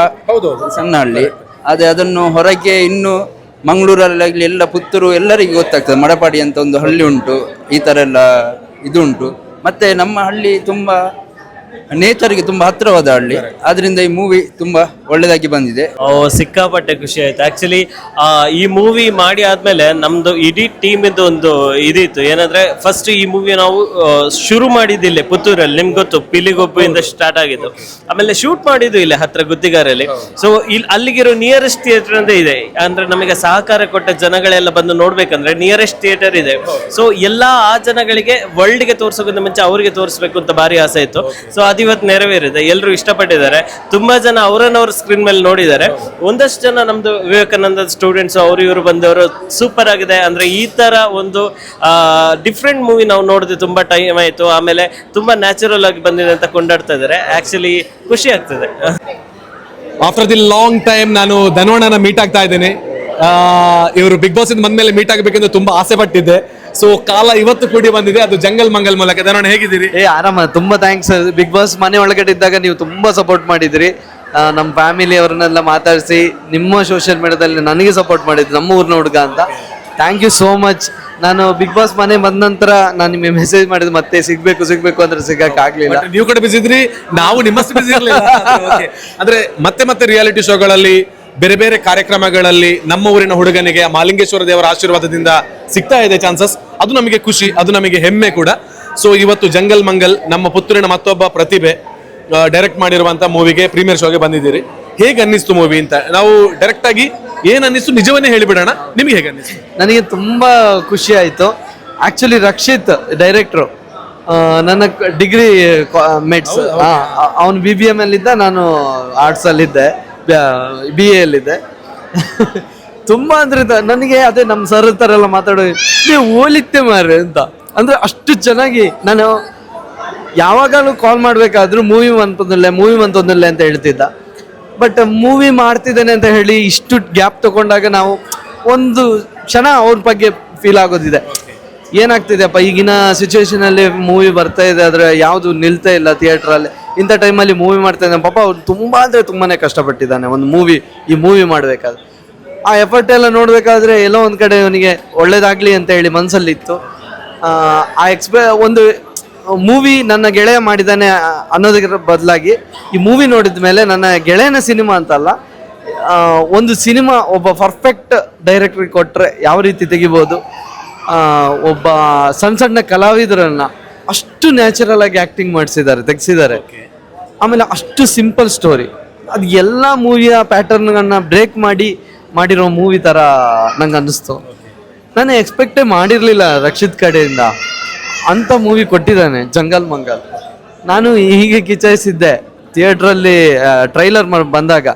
ಸಣ್ಣ ಹಳ್ಳಿ. ಆದರೆ ಅದನ್ನು ಹೊರಗೆ ಇನ್ನು ಮಂಗಳೂರಲ್ಲಾಗಲಿ ಎಲ್ಲ ಪುತ್ತೂರು ಎಲ್ಲರಿಗೂ ಗೊತ್ತಾಗ್ತದೆ. ಮಡಪಾಡಿ ಅಂತ ಒಂದು ಹಳ್ಳಿ ಉಂಟು. ಈ ಥರ ಎಲ್ಲ ಇದು ಉಂಟು. ಮತ್ತೆ ನಮ್ಮ ಹಳ್ಳಿ ತುಂಬಾ ನೇಚರ್ಗೆ ತುಂಬಾ ಹತ್ತಿರವಾದ ಹಳ್ಳಿ. ಅದರಿಂದ ಈ ಮೂವಿ ತುಂಬಾ ಒಳ್ಳೆದಾಗಿ ಬಂದಿದೆ. ಸಿಕ್ಕಾಪಟ್ಟೆ ಖುಷಿ ಆಯ್ತು. ಆಕ್ಚುಲಿ ಈ ಮೂವಿ ಮಾಡಿ ಆದ್ಮೇಲೆ ನಮ್ದು ಇಡೀ ಟೀಮ್ ಇದು ಒಂದು ಇದಿತ್ತು. ಏನಂದ್ರೆ ಫಸ್ಟ್ ಈ ಮೂವಿ ನಾವು ಶುರು ಶುರು ಮಾಡಿದ್ದಿಲ್ಲ ಪುತ್ತೂರಲ್ಲಿ. ನಿಮ್ಗೆ ಗೊತ್ತು ಇಂದ ಸ್ಟಾರ್ಟ್ ಆಗಿದ್ದು. ಆಮೇಲೆ ಶೂಟ್ ಮಾಡಿದ್ದು ಇಲ್ಲೇ ಹತ್ರ ಗುತ್ತಿಗಾರಲ್ಲಿ. ಸೊ ಇಲ್ಲಿ ಅಲ್ಲಿಗಿರೋ ನಿಯರೆಸ್ಟ್ ಥಿಯೇಟರ್ ಅಂತ ಇದೆ. ಅಂದ್ರೆ ನಮಗೆ ಸಹಕಾರ ಕೊಟ್ಟ ಜನಗಳೆಲ್ಲ ಬಂದು ನೋಡ್ಬೇಕಂದ್ರೆ ನಿಯರೆಸ್ಟ್ ಥಿಯೇಟರ್ ಇದೆ. ಸೊ ಎಲ್ಲಾ ಆ ಜನಗಳಿಗೆ ವರ್ಲ್ಡ್ಗೆ ತೋರ್ಸೋಕ್ಕಿಂತ ಮುಂಚೆ ಅವರಿಗೆ ತೋರಿಸ್ಬೇಕು ಅಂತ ಭಾರಿ ಆಸೆ ಇತ್ತು. ಸೊ ಅದು ಇವತ್ತು ನೆರವೇರಿದೆ. ಎಲ್ಲರೂ ಇಷ್ಟಪಟ್ಟಿದ್ದಾರೆ. ತುಂಬಾ ಜನ ಅವರನ್ನವ್ರ ಸ್ಕ್ರೀನ್ ಮೇಲೆ ನೋಡಿದ್ದಾರೆ. ಒಂದಷ್ಟು ಜನ ನಮ್ದು ವಿವೇಕಾನಂದ ಸ್ಟೂಡೆಂಟ್ಸ್ ಅವರು ಇವರು ಬಂದವರು ಸೂಪರ್ ಆಗಿದೆ. ಅಂದ್ರೆ ಈ ತರ ಒಂದು ಡಿಫ್ರೆಂಟ್ ಮೂವಿ ನಾವು ನೋಡಿದ್ವಿ ತುಂಬಾ ಟೈಮ್ ಆಯ್ತು. ಆಮೇಲೆ ತುಂಬಾ ನ್ಯಾಚುರಲ್ ಆಗಿ ಬಂದಿದೆ ಅಂತ ಕೊಂಡಾಡ್ತಾ ಇದ್ದಾರೆ. ಆಕ್ಚುಲಿ ಖುಷಿ ಆಗ್ತದೆ. ಆಫ್ಟರ್ ದಿ ಲಾಂಗ್ ಟೈಮ್ ನಾನು ಧನವಣ್ಣನ ಮೀಟ್ ಆಗ್ತಾ ಇದ್ದೀನಿ. ಇವರು ಬಿಗ್ ಬಾಸ್ ಇಂದ ಬಂದ್ಮೇಲೆ ಮೀಟ್ ಆಗಬೇಕೆಂದು ತುಂಬಾ ಆಸೆ ಪಟ್ಟಿದ್ದೆ. ಸೊ ಕಾಲ ಇವತ್ತು ಕೂಡಿ ಬಂದಿದೆ ಅದು ಜಂಗಲ್ ಮಂಗಲ್ ಮೂಲಕ. ಧನೋಣ ಹೇಗಿದ್ದೀರಿ? ಏ ಆರಾಮ ತುಂಬಾ ಥ್ಯಾಂಕ್ಸ್ ಬಿಗ್ ಬಾಸ್ ಮನೆ ಒಳಗಡೆ ಇದ್ದಾಗ ನೀವು ತುಂಬಾ ಸಪೋರ್ಟ್ ಮಾಡಿದ್ರಿ. ಆ, ನಮ್ಮ ಫ್ಯಾಮಿಲಿ ಅವ್ರನ್ನೆಲ್ಲ ಮಾತಾಡಿಸಿ ನಿಮ್ಮ ಸೋಷಿಯಲ್ ಮೀಡಿಯಾದಲ್ಲಿ ನನಗೆ ಸಪೋರ್ಟ್ ಮಾಡಿದ್ರು ನಮ್ಮ ಊರಿನ ಹುಡುಗ ಅಂತ. ಥ್ಯಾಂಕ್ ಯು ಸೋ ಮಚ್ ನಾನು ಬಿಗ್ ಬಾಸ್ ಮನೆ ಬಂದ ನಂತರ ನಾನು ನಿಮಗೆ ಮೆಸೇಜ್ ಮಾಡಿದ್ ಮತ್ತೆ ಸಿಗ್ಬೇಕು ಸಿಗ್ಬೇಕು ಅಂದ್ರೆ ಸಿಗಕ್ ಆಗ್ಲಿಲ್ಲ. ನೀವು ಕೂಡ ಬಿಸಿದ್ರಿ ನಾವು ನಿಮ್ಮಷ್ಟು ಬಿಸಿ ಇರಲಿಲ್ಲ. ಅಂದ್ರೆ ಮತ್ತೆ ಮತ್ತೆ ರಿಯಾಲಿಟಿ ಶೋಗಳಲ್ಲಿ ಬೇರೆ ಬೇರೆ ಕಾರ್ಯಕ್ರಮಗಳಲ್ಲಿ ನಮ್ಮ ಊರಿನ ಹುಡುಗನಿಗೆ ಮಾಲಿಂಗೇಶ್ವರ ದೇವರ ಆಶೀರ್ವಾದದಿಂದ ಸಿಗ್ತಾ ಇದೆ ಚಾನ್ಸಸ್. ಅದು ನಮಗೆ ಖುಷಿ ಅದು ನಮಗೆ ಹೆಮ್ಮೆ ಕೂಡ. ಸೊ ಇವತ್ತು ಜಂಗಲ್ ಮಂಗಲ್ ನಮ್ಮ ಪುತ್ತೂರಿನ ಮತ್ತೊಬ್ಬ ಪ್ರತಿಭೆ ಡೈರೆಕ್ಟ್ ಮಾಡಿರುವಂತ ಮೂವಿಗೆ ಪ್ರೀಮಿಯರ್ ಶೋಗೆ ಬಂದಿದ್ದೀರಿ. ಹೇಗೆ ಅನ್ನಿಸ್ತು ಮೂವಿ ಅಂತ? ನಾವು ಡೈರೆಕ್ಟ್ ಆಗಿ ಏನ್ ಅನ್ನಿಸ್ತು ನಿಜವನ್ನೇ ಹೇಳಿಬಿಡೋಣ. ನಿಮಗೆ ಹೇಗೆ ಅನ್ನಿಸ್ತು? ನನಗೆ ತುಂಬಾ ಖುಷಿ ಆಯ್ತು. ಆಕ್ಚುಲಿ ರಕ್ಷಿತ್ ಡೈರೆಕ್ಟ್ರು ನನ್ನ ಡಿಗ್ರಿ ಮೆಡ್ಸ್ ಅವನು ಬಿ ಬಿ ಎಂ ಅಲ್ಲಿದ್ದ ನಾನು ಆರ್ಟ್ಸ್ ಅಲ್ಲಿದ್ದೆ. ಬಿ ಎಲ್ಲಿದೆ ತುಂಬ ಅಂದ್ರೆ ನನಗೆ ಅದೇ ನಮ್ಮ ಸರ್ ತರ ಎಲ್ಲ ಮಾತಾಡೋ, ನೀವು ಹೋಲಿತ್ತೆ ಮಾರ್ರೆ ಅಂತ. ಅಂದ್ರೆ ಅಷ್ಟು ಚೆನ್ನಾಗಿ ನಾನು ಯಾವಾಗಲೂ ಕಾಲ್ ಮಾಡಬೇಕಾದ್ರೂ ಮೂವಿ ಮಂತೊಂದಿಲ್ಲ ಮೂವಿ ಮಂತೊಂದಿಲ್ಲ ಅಂತ ಹೇಳ್ತಿದ್ದ. ಬಟ್ ಮೂವಿ ಮಾಡ್ತಿದ್ದೇನೆ ಅಂತ ಹೇಳಿ ಇಷ್ಟು ಗ್ಯಾಪ್ ತಗೊಂಡಾಗ ನಾವು ಒಂದು ಕ್ಷಣ ಅವ್ರ ಬಗ್ಗೆ ಫೀಲ್ ಆಗೋದಿದೆ. ಏನಾಗ್ತಿದೆಯಪ್ಪ? ಈಗಿನ ಸಿಚುವೇಶನ್ ಅಲ್ಲಿ ಮೂವಿ ಬರ್ತಾ ಇದೆ ಆದ್ರೆ ಯಾವುದು ನಿಲ್ತಾ ಇಲ್ಲ ಥಿಯೇಟರ್ ಅಲ್ಲಿ. ಇಂಥ ಟೈಮಲ್ಲಿ ಮೂವಿ ಮಾಡ್ತಾ ಇದ್ದಾನೆ. ಪಾಪ ಅವ್ನು ತುಂಬಾ ಅಂದ್ರೆ ತುಂಬಾನೇ ಕಷ್ಟಪಟ್ಟಿದ್ದಾನೆ ಒಂದು ಮೂವಿ ಈ ಮೂವಿ ಮಾಡಬೇಕಾದ್ರೆ. ಆ ಎಫರ್ಟ್ ಎಲ್ಲ ನೋಡಬೇಕಾದ್ರೆ ಎಲ್ಲೋ ಒಂದು ಕಡೆ ಅವನಿಗೆ ಒಳ್ಳೇದಾಗ್ಲಿ ಅಂತ ಹೇಳಿ ಮನ್ಸಲ್ಲಿ ಇತ್ತು ಆ, ಎಕ್ಸ್ಪೆ ಒಂದು ಮೂವಿ ನನ್ನ ಗೆಳೆಯ ಮಾಡಿದ್ದಾನೆ ಅನ್ನೋದಕ್ಕೆ ಬದಲಾಗಿ ಈ ಮೂವಿ ನೋಡಿದ ಮೇಲೆ ನನ್ನ ಗೆಳೆಯನ ಸಿನಿಮಾ ಅಂತಲ್ಲ ಒಂದು ಸಿನಿಮಾ ಒಬ್ಬ ಪರ್ಫೆಕ್ಟ್ ಡೈರೆಕ್ಟ್ರಿಗೆ ಕೊಟ್ಟರೆ ಯಾವ ರೀತಿ ತೆಗಿಬೋದು? ಒಬ್ಬ ಸಣ್ಣ ಸಣ್ಣ ಕಲಾವಿದರನ್ನ ಅಷ್ಟು ನ್ಯಾಚುರಲ್ ಆಗಿ ಆಕ್ಟಿಂಗ್ ಮಾಡಿಸಿದ್ದಾರೆ ತೆಗೆಸಿದ್ದಾರೆ. ಆಮೇಲೆ ಅಷ್ಟು ಸಿಂಪಲ್ ಸ್ಟೋರಿ ಅದು ಎಲ್ಲ ಮೂವಿಯ ಪ್ಯಾಟರ್ನ್ಗಳನ್ನ ಬ್ರೇಕ್ ಮಾಡಿ ಮಾಡಿರೋ ಮೂವಿ ಥರ ನಂಗೆ ಅನ್ನಿಸ್ತು. ನಾನು ಎಕ್ಸ್ಪೆಕ್ಟೇ ಮಾಡಿರಲಿಲ್ಲ ರಕ್ಷಿತ್ ಕಡೆಯಿಂದ. ಅಂಥ ಮೂವಿ ಕೊಟ್ಟಿದ್ದಾನೆ ಜಂಗಲ್ ಮಂಗಲ್. ನಾನು ಹೀಗೆ ಕಿಚಾಯಿಸಿದ್ದೆ ಥಿಯೇಟ್ರಲ್ಲಿ ಟ್ರೈಲರ್ ಬಂದಾಗ.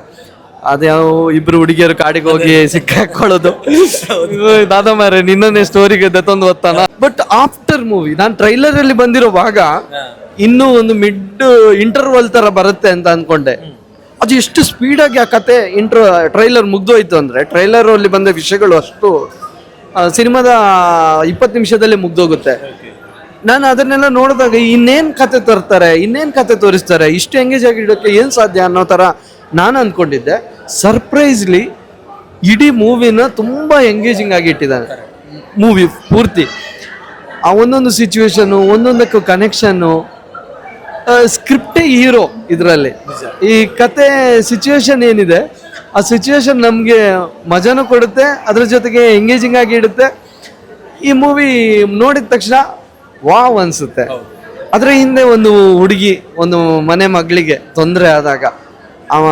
ಅದ್ಯಾವ ಇಬ್ರು ಹುಡುಗಿಯರು ಕಾಡಿಗೆ ಹೋಗಿ ಸಿಕ್ಕಾಕೊಳ್ಳೋದು. ದಾದ ಮಾರೆ ನಿನ್ನನ್ನೇ ಸ್ಟೋರಿಗೆ ದತ್ತೊಂದು ಓದ್ತಾನ ಬಟ್ ಆಫ್ಟರ್ ಮೂವಿ ನಾನು ಟ್ರೈಲರ್ ಅಲ್ಲಿ ಬಂದಿರೋ ಭಾಗ ಇನ್ನೂ ಒಂದು ಮಿಡ್ ಇಂಟರ್ವಲ್ ತರ ಬರುತ್ತೆ ಅಂತ ಅನ್ಕೊಂಡೆ. ಅದು ಎಷ್ಟು ಸ್ಪೀಡಾಗಿ ಆ ಕತೆ ಇಂಟ್ರ ಟ್ರೈಲರ್ ಮುಗ್ದೋಯ್ತು ಟ್ರೈಲರ್ ಅಲ್ಲಿ ಬಂದ ವಿಷಯಗಳು ಅಷ್ಟು ಸಿನಿಮಾದ ಇಪ್ಪತ್ತು ನಿಮಿಷದಲ್ಲಿ ಮುಗ್ದೋಗುತ್ತೆ. ನಾನು ಅದನ್ನೆಲ್ಲ ನೋಡಿದಾಗ ಇನ್ನೇನು ಕತೆ ತರ್ತಾರೆ ಇನ್ನೇನು ಕತೆ ತೋರಿಸ್ತಾರೆ ಇಷ್ಟು ಎಂಗೇಜ್ ಆಗಿ ಇಡೋಕ್ಕೆ ಏನು ಸಾಧ್ಯ ಅನ್ನೋ ಥರ ನಾನು ಅಂದ್ಕೊಂಡಿದ್ದೆ ಸರ್ಪ್ರೈಸ್ಲಿ ಇಡೀ ಮೂವಿನ ತುಂಬ ಎಂಗೇಜಿಂಗ್ ಆಗಿ ಇಟ್ಟಿದ್ದಾನೆ ಮೂವಿ ಪೂರ್ತಿ. ಆ ಒಂದೊಂದು ಸಿಚುವೇಶನು ಒಂದೊಂದಕ್ಕೂ ಕನೆಕ್ಷನ್ನು ಸ್ಕ್ರಿಪ್ಟೇ ಹೀರೋ ಇದರಲ್ಲಿ. ಈ ಕತೆ ಸಿಚುವೇಶನ್ ಏನಿದೆ ಆ ಸಿಚುವೇಶನ್ ನಮಗೆ ಮಜಾನು ಕೊಡುತ್ತೆ ಅದ್ರ ಜೊತೆಗೆ ಎಂಗೇಜಿಂಗ್ ಆಗಿ ಇಡುತ್ತೆ. ಈ ಮೂವಿ ನೋಡಿದ ತಕ್ಷಣ ವಾವ್ ಅನಿಸುತ್ತೆ. ಅದರ ಹಿಂದೆ ಒಂದು ಹುಡುಗಿ ಒಂದು ಮನೆ ಮಗಳಿಗೆ ತೊಂದರೆ ಆದಾಗ ಅವ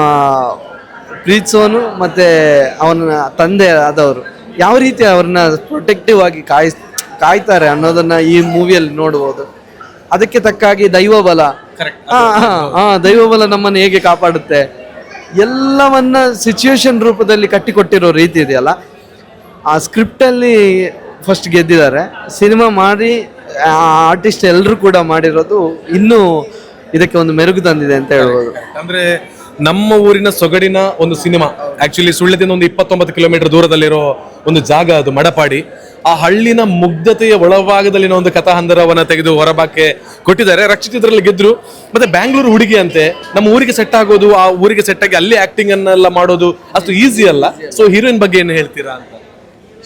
ಪ್ರೀತಿಸೋನು ಮತ್ತೆ ಅವನ ತಂದೆ ಆದವರು. ಯಾವ ರೀತಿ ಅವ್ರನ್ನ ಪ್ರೊಟೆಕ್ಟಿವ್ ಆಗಿ ಕಾಯ್ ಕಾಯ್ತಾರೆ ಅನ್ನೋದನ್ನ ಈ ಮೂವಿಯಲ್ಲಿ ನೋಡ್ಬೋದು. ಅದಕ್ಕೆ ತಕ್ಕಾಗಿ ದೈವ ಬಲ ಹಾ ಹಾ ಹಾ ದೈವ ಬಲ ನಮ್ಮನ್ನು ಹೇಗೆ ಕಾಪಾಡುತ್ತೆ? ಎಲ್ಲವನ್ನ ಸಿಚುವೇಶನ್ ರೂಪದಲ್ಲಿ ಕಟ್ಟಿಕೊಟ್ಟಿರೋ ರೀತಿ ಇದೆಯಲ್ಲ ಆ ಸ್ಕ್ರಿಪ್ಟಲ್ಲಿ ಫಸ್ಟ್ ಗೆದ್ದಿದ್ದಾರೆ. ಸಿನಿಮಾ ಮಾಡಿ ಆರ್ಟಿಸ್ಟ್ ಎಲ್ಲರೂ ಕೂಡ ಮಾಡಿರೋದು ಇನ್ನೂ ಇದಕ್ಕೆ ಒಂದು ಮೆರುಗು ತಂದಿದೆ ಅಂತ ಹೇಳ್ಬೋದು. ಅಂದ್ರೆ ನಮ್ಮ ಊರಿನ ಸೊಗಡಿನ ಒಂದು ಸಿನಿಮಾ. ಆಕ್ಚುಲಿ ಸುಳ್ಳ್ಯದಿಂದ ಒಂದು ಇಪ್ಪತ್ತೊಂಬತ್ತು ಕಿಲೋಮೀಟರ್ ದೂರದಲ್ಲಿರೋ ಒಂದು ಜಾಗ ಅದು, ಮಡಪಾಡಿ. ಆ ಹಳ್ಳಿನ ಮುಗ್ಧತೆಯ ಒಳಭಾಗದಲ್ಲಿನ ಒಂದು ಕಥಾಹಂದರವನ್ನು ತೆಗೆದು ಹೊರಬಾಕೆ ಕೊಟ್ಟಿದ್ದಾರೆ. ರಕ್ಷಿತದ್ರಲ್ಲಿ ಗೆದ್ರು. ಮತ್ತೆ ಬ್ಯಾಂಗ್ಳೂರು ಹುಡುಗಿ ಅಂತೆ. ನಮ್ಮ ಊರಿಗೆ ಸೆಟ್ ಆಗೋದು, ಆ ಊರಿಗೆ ಸೆಟ್ ಆಗಿ ಅಲ್ಲಿ ಆಕ್ಟಿಂಗ್ ಅನ್ನೆಲ್ಲ ಮಾಡೋದು ಅಷ್ಟು ಈಸಿ ಅಲ್ಲ. ಸೊ ಹೀರೋಯಿನ್ ಬಗ್ಗೆ ಏನು ಹೇಳ್ತೀರಾ ಅಂತ?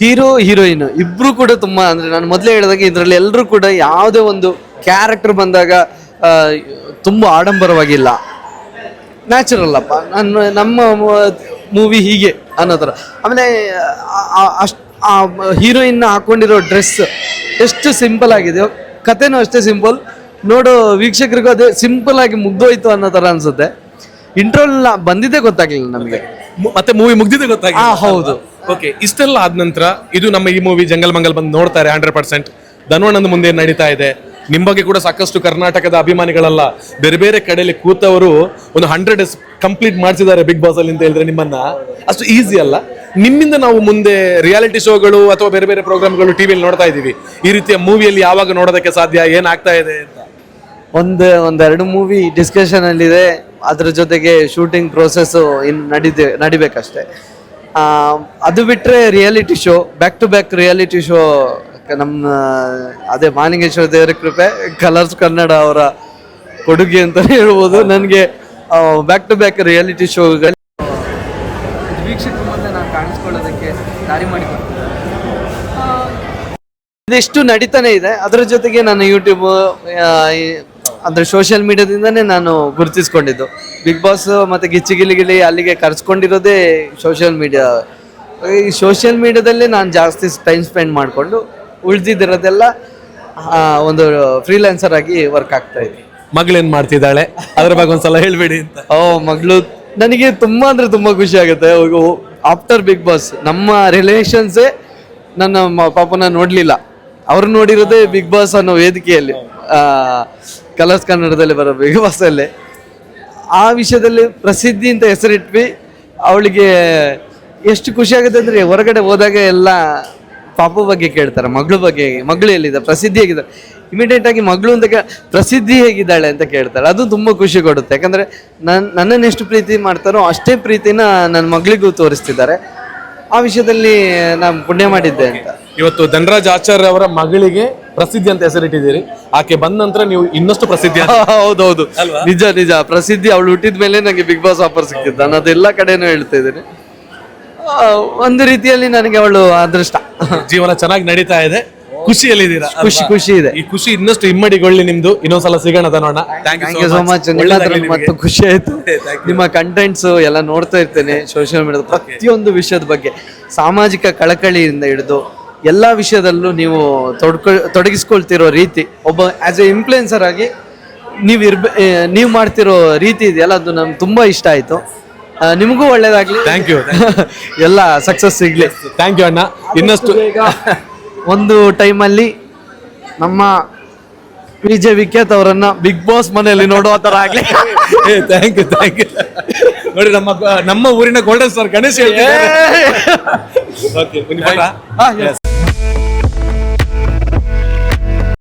ಹೀರೋ ಹೀರೋಯಿನ್ ಇಬ್ರು ಕೂಡ ತುಂಬಾ ಅಂದ್ರೆ ನಾನು ಮೊದಲೇ ಹೇಳಿದಾಗ ಇದರಲ್ಲಿ ಎಲ್ಲರೂ ಕೂಡ ಯಾವುದೇ ಒಂದು ಕ್ಯಾರೆಕ್ಟರ್ ಬಂದಾಗ ತುಂಬಾ ಆಡಂಬರವಾಗಿಲ್ಲ. ನ್ಯಾಚುರಲ್ ಅಪ್ಪ. ನನ್ನ ನಮ್ಮ ಮೂವಿ ಹೀಗೆ ಅನ್ನೋ ಥರ ಆಮೇಲೆ ಅಷ್ಟು ಆ ಹೀರೋಯಿನ್ ಹಾಕೊಂಡಿರೋ ಡ್ರೆಸ್ ಎಷ್ಟು ಸಿಂಪಲ್ ಆಗಿದೆಯೋ ಕತೆನೂ ಅಷ್ಟೇ ಸಿಂಪಲ್ ನೋಡೋ ವೀಕ್ಷಕರಿಗೂ ಅದೇ ಸಿಂಪಲ್ ಆಗಿ ಮುಗ್ದೋಯ್ತು ಅನ್ನೋ ಥರ ಅನ್ಸುತ್ತೆ ಇಂಟ್ರೋಲ್ ಬಂದಿದ್ದೇ ಗೊತ್ತಾಗ್ಲಿಲ್ಲ ನಮಗೆ. ಮತ್ತೆ ಮೂವಿ ಮುಗ್ದಿದ್ದೆ ಗೊತ್ತಾಗಿಲ್ಲ ಹೌದು. ಓಕೆ ಇಷ್ಟೆಲ್ಲ ಆದ ನಂತರ ಇದು ನಮ್ಮ ಈ ಮೂವಿ ಜಂಗಲ್ ಮಂಗಲ್ ಬಂದು ನೋಡ್ತಾರೆ ಹಂಡ್ರೆಡ್ ಪರ್ಸೆಂಟ್. ಧನ್ವಣ್ಣನ ಮುಂದೆ ನಡೀತಾ ಇದೆ. ನಿಮ್ ಬಗ್ಗೆ ಕೂಡ ಸಾಕಷ್ಟು ಕರ್ನಾಟಕದ ಅಭಿಮಾನಿಗಳಲ್ಲ, ಬೇರೆ ಬೇರೆ ಕಡೆಯಲ್ಲಿ ಕೂತವರು ಒಂದು ಹಂಡ್ರೆಡ್ ಡೇಸ್ ಕಂಪ್ಲೀಟ್ ಮಾಡಿಸಿದ್ದಾರೆ ಬಿಗ್ ಬಾಸ್ ಅಲ್ಲಿ ಅಂತ ಹೇಳಿದ್ರೆ ನಿಮ್ಮನ್ನ. ಅಷ್ಟು ಈಸಿ ಅಲ್ಲ. ನಿಮ್ಮಿಂದ ನಾವು ಮುಂದೆ ರಿಯಾಲಿಟಿ ಶೋಗಳು ಅಥವಾ ಬೇರೆ ಬೇರೆ ಪ್ರೋಗ್ರಾಮ್ಗಳು ಟಿವಿಯಲ್ಲಿ ನೋಡ್ತಾ ಇದ್ದೀವಿ. ಈ ರೀತಿಯ ಮೂವಿಯಲ್ಲಿ ಯಾವಾಗ ನೋಡೋದಕ್ಕೆ ಸಾಧ್ಯ ಏನಾಗ್ತಾ ಇದೆ ಅಂತ? ಒಂದು, ಒಂದೆರಡು ಮೂವಿ ಡಿಸ್ಕಷನ್ ಅಲ್ಲಿದೆ. ಅದ್ರ ಜೊತೆಗೆ ಶೂಟಿಂಗ್ ಪ್ರೋಸೆಸ್ ಇನ್ ನಡೀದೆ, ನಡಿಬೇಕಷ್ಟೇ. ಅದು ಬಿಟ್ಟರೆ reality show back to back reality show ನಮ್ಮ ಅದೇ ಮಾನಿಂಗೇಶ್ವರ ದೇವರ ಕೃಪೆ ಕಲರ್ಸ್ ಕನ್ನಡ ಅವರ ಕೊಡುಗೆ ಅಂತ ಹೇಳ್ಬೋದು. ನನಗೆ ಬ್ಯಾಕ್ ಟು ಬ್ಯಾಕ್ ರಿಯಾಲಿಟಿ ಶೋಗಳು ವೀಕ್ಷಕರ ಮುಂದೆ ನಾನು ಕಾಣಿಸ್ಕೊಳ್ಳೋದಕ್ಕೆ ದಾರಿ ಮಾಡಿ ಇದೆಷ್ಟು ನಡೀತಾನೆ ಇದೆ. ಅದರ ಜೊತೆಗೆ ನಾನು ಯೂಟ್ಯೂಬ್ ಅಂದ್ರೆ ಸೋಷಿಯಲ್ ಮೀಡಿಯಾದಿಂದನೇ ನಾನು ಗುರುತಿಸ್ಕೊಂಡಿದ್ದು. ಬಿಗ್ ಬಾಸ್ ಮತ್ತು ಗಿಚ್ಚಿ ಗಿಲಿ ಗಿಲಿ ಅಲ್ಲಿಗೆ ಕರೆಸ್ಕೊಂಡಿರೋದೇ ಸೋಷಿಯಲ್ ಮೀಡಿಯಾ ಈ ಸೋಷಿಯಲ್ ಮೀಡಿಯಾದಲ್ಲೇ ನಾನು ಜಾಸ್ತಿ ಟೈಮ್ ಸ್ಪೆಂಡ್ ಮಾಡಿಕೊಂಡು ಉಳಿದಿರೋದೆಲ್ಲ ಒಂದು ಫ್ರೀಲ್ಯಾನ್ಸರ್ ಆಗಿ ವರ್ಕ್ ಆಗ್ತಾ ಇದೆ. ಮಗಳೇನ್ ಮಾಡ್ತಿದ್ದಾಳೆ? ಅದ್ರ ಬಗ್ಗೆ ಒಂದ್ಸಲ ಹೇಳ್ಬೇಡಿ ಅಂತ. ಓ ಮಗಳು ನನಗೆ ತುಂಬಾ ಅಂದ್ರೆ ತುಂಬಾ ಖುಷಿ ಆಗುತ್ತೆ. ಆಫ್ಟರ್ ಬಿಗ್ ಬಾಸ್ ನಮ್ಮ ರಿಲೇಷನ್ಸೇ ನನ್ನ ಪಾಪನ ನೋಡ್ಲಿಲ್ಲ. ಅವ್ರು ನೋಡಿರೋದೇ ಬಿಗ್ ಬಾಸ್ ಅನ್ನೋ ವೇದಿಕೆಯಲ್ಲಿ. ಕಲರ್ಸ್ ಕನ್ನಡದಲ್ಲಿ ಬರೋ ಬಿಗ್ ಬಾಸ್ ಅಲ್ಲಿ. ಆ ವಿಷಯದಲ್ಲಿ ಪ್ರಸಿದ್ಧಿ ಅಂತ ಹೆಸರಿಟ್ವಿ. ಅವಳಿಗೆ ಎಷ್ಟು ಖುಷಿ ಆಗುತ್ತೆ ಅಂದ್ರೆ ಹೊರಗಡೆ ಹೋದಾಗ ಎಲ್ಲ ಪಾಪು ಬಗ್ಗೆ ಕೇಳ್ತಾರೆ ಮಗಳು ಬಗ್ಗೆ ಮಗಳು ಎಲ್ಲಿದೆ ಪ್ರಸಿದ್ಧಿ ಹೇಗಿದ್ದಾರೆ ಇಮಿಡಿಯೇಟ್ ಆಗಿ ಮಗಳು ಅಂತ ಪ್ರಸಿದ್ಧಿ ಹೇಗಿದ್ದಾಳೆ ಅಂತ ಕೇಳ್ತಾರೆ ಅದು ತುಂಬಾ ಖುಷಿ ಕೊಡುತ್ತೆ. ಯಾಕಂದ್ರೆ ನನ್ ನನ್ನನ್ನು ಎಷ್ಟು ಪ್ರೀತಿ ಮಾಡ್ತಾರೋ ಅಷ್ಟೇ ಪ್ರೀತಿನ ನನ್ನ ಮಗಳಿಗೂ ತೋರಿಸ್ತಿದ್ದಾರೆ. ಆ ವಿಷಯದಲ್ಲಿ ನಾನು ಪುಣ್ಯ ಮಾಡಿದ್ದೆ ಅಂತ. ಇವತ್ತು ಧನರಾಜ್ ಆಚಾರ್ಯ ಅವರ ಮಗಳಿಗೆ ಪ್ರಸಿದ್ಧಿ ಅಂತ ಹೆಸರಿಟ್ಟಿದ್ದೀರಿ. ಆಕೆ ಬಂದ ನಂತರ ನೀವು ಇನ್ನಷ್ಟು ಪ್ರಸಿದ್ಧಿ. ಹೌದೌದು. ನಿಜ ನಿಜ. ಪ್ರಸಿದ್ಧಿ ಅವಳು ಹುಟ್ಟಿದ ಮೇಲೆ ನನಗೆ ಬಿಗ್ ಬಾಸ್ ಆಫರ್ ಸಿಕ್ಕಿದ್ದು ನಾನು ಅದೆಲ್ಲ ಕಡೆನೂ ಹೇಳ್ತಾ ಇದ್ದೀನಿ. ಒಂದು ರೀತಿಯಲ್ಲಿ ನನಗೆ ಅವಳು ಅದೃಷ್ಟ. ಜೀವನ ಚೆನ್ನಾಗಿ ನಡೀತಾ ಇದೆ. ಖುಷಿಯಲ್ಲಿದ್ದೀರಾ? ಖುಷಿ ಖುಷಿ ಇದೆ. ಈ ಖುಷಿ ಇನ್ನಷ್ಟು ಇಮ್ಮಡಿಗೊಳ್ಳಿ ನಿಮ್ದು. ಇನ್ನೊಂದ್ಸಲ ಸಿಗೋಣ ನೋಡೋಣ ಥ್ಯಾಂಕ್ ಯು ಸೋ ಮಚ್ ಮತ್ತು ಖುಷಿ ಆಯ್ತು. ನಿಮ್ಮ ಕಂಟೆಂಟ್ಸ್ ಎಲ್ಲ ನೋಡ್ತಾ ಇರ್ತೇನೆ ಸೋಷಿಯಲ್ ಮೀಡಿಯಾದ ಪ್ರತಿಯೊಂದು ವಿಷಯದ ಬಗ್ಗೆ. ಸಾಮಾಜಿಕ ಕಳಕಳಿಯಿಂದ ಹಿಡಿದು ಎಲ್ಲ ವಿಷಯದಲ್ಲೂ ನೀವು ತೊಡ್ಕೊ ತೊಡಗಿಸ್ಕೊಳ್ತಿರೋ ರೀತಿ ಒಬ್ಬ ಆಸ್ ಎ ಇನ್ಫ್ಲುಯೆನ್ಸರ್ ಆಗಿ ನೀವು ಇರ್ಬೇ ನೀವು ಮಾಡ್ತಿರೋ ರೀತಿ ಇದೆಯಲ್ಲ ಅದು ನಮ್ಗೆ ತುಂಬಾ ಇಷ್ಟ ಆಯ್ತು. ನಿಮಗೂ ಒಳ್ಳೇದಾಗ್ಲಿ. ಥ್ಯಾಂಕ್ ಯು ಎಲ್ಲ ಸಕ್ಸಸ್ ಸಿಗ್ಲಿ. ಥ್ಯಾಂಕ್ ಯು ಅಣ್ಣ. ಇನ್ನಷ್ಟು ಒಂದು ಟೈಮಲ್ಲಿ ನಮ್ಮ ವಿಜಯ್ ವಿಖ್ಯಾತ್ ಅವರನ್ನ ಬಿಗ್ ಬಾಸ್ ಮನೆಯಲ್ಲಿ ನೋಡುವ ತರ ಆಗ್ಲಿ. ಥ್ಯಾಂಕ್ ಯು ಥ್ಯಾಂಕ್ ಯು ನೋಡಿ ನಮ್ಮ ನಮ್ಮ ಊರಿನ ಗೋಲ್ಡನ್ ಸ್ಟಾರ್ ಗಣೇಶ್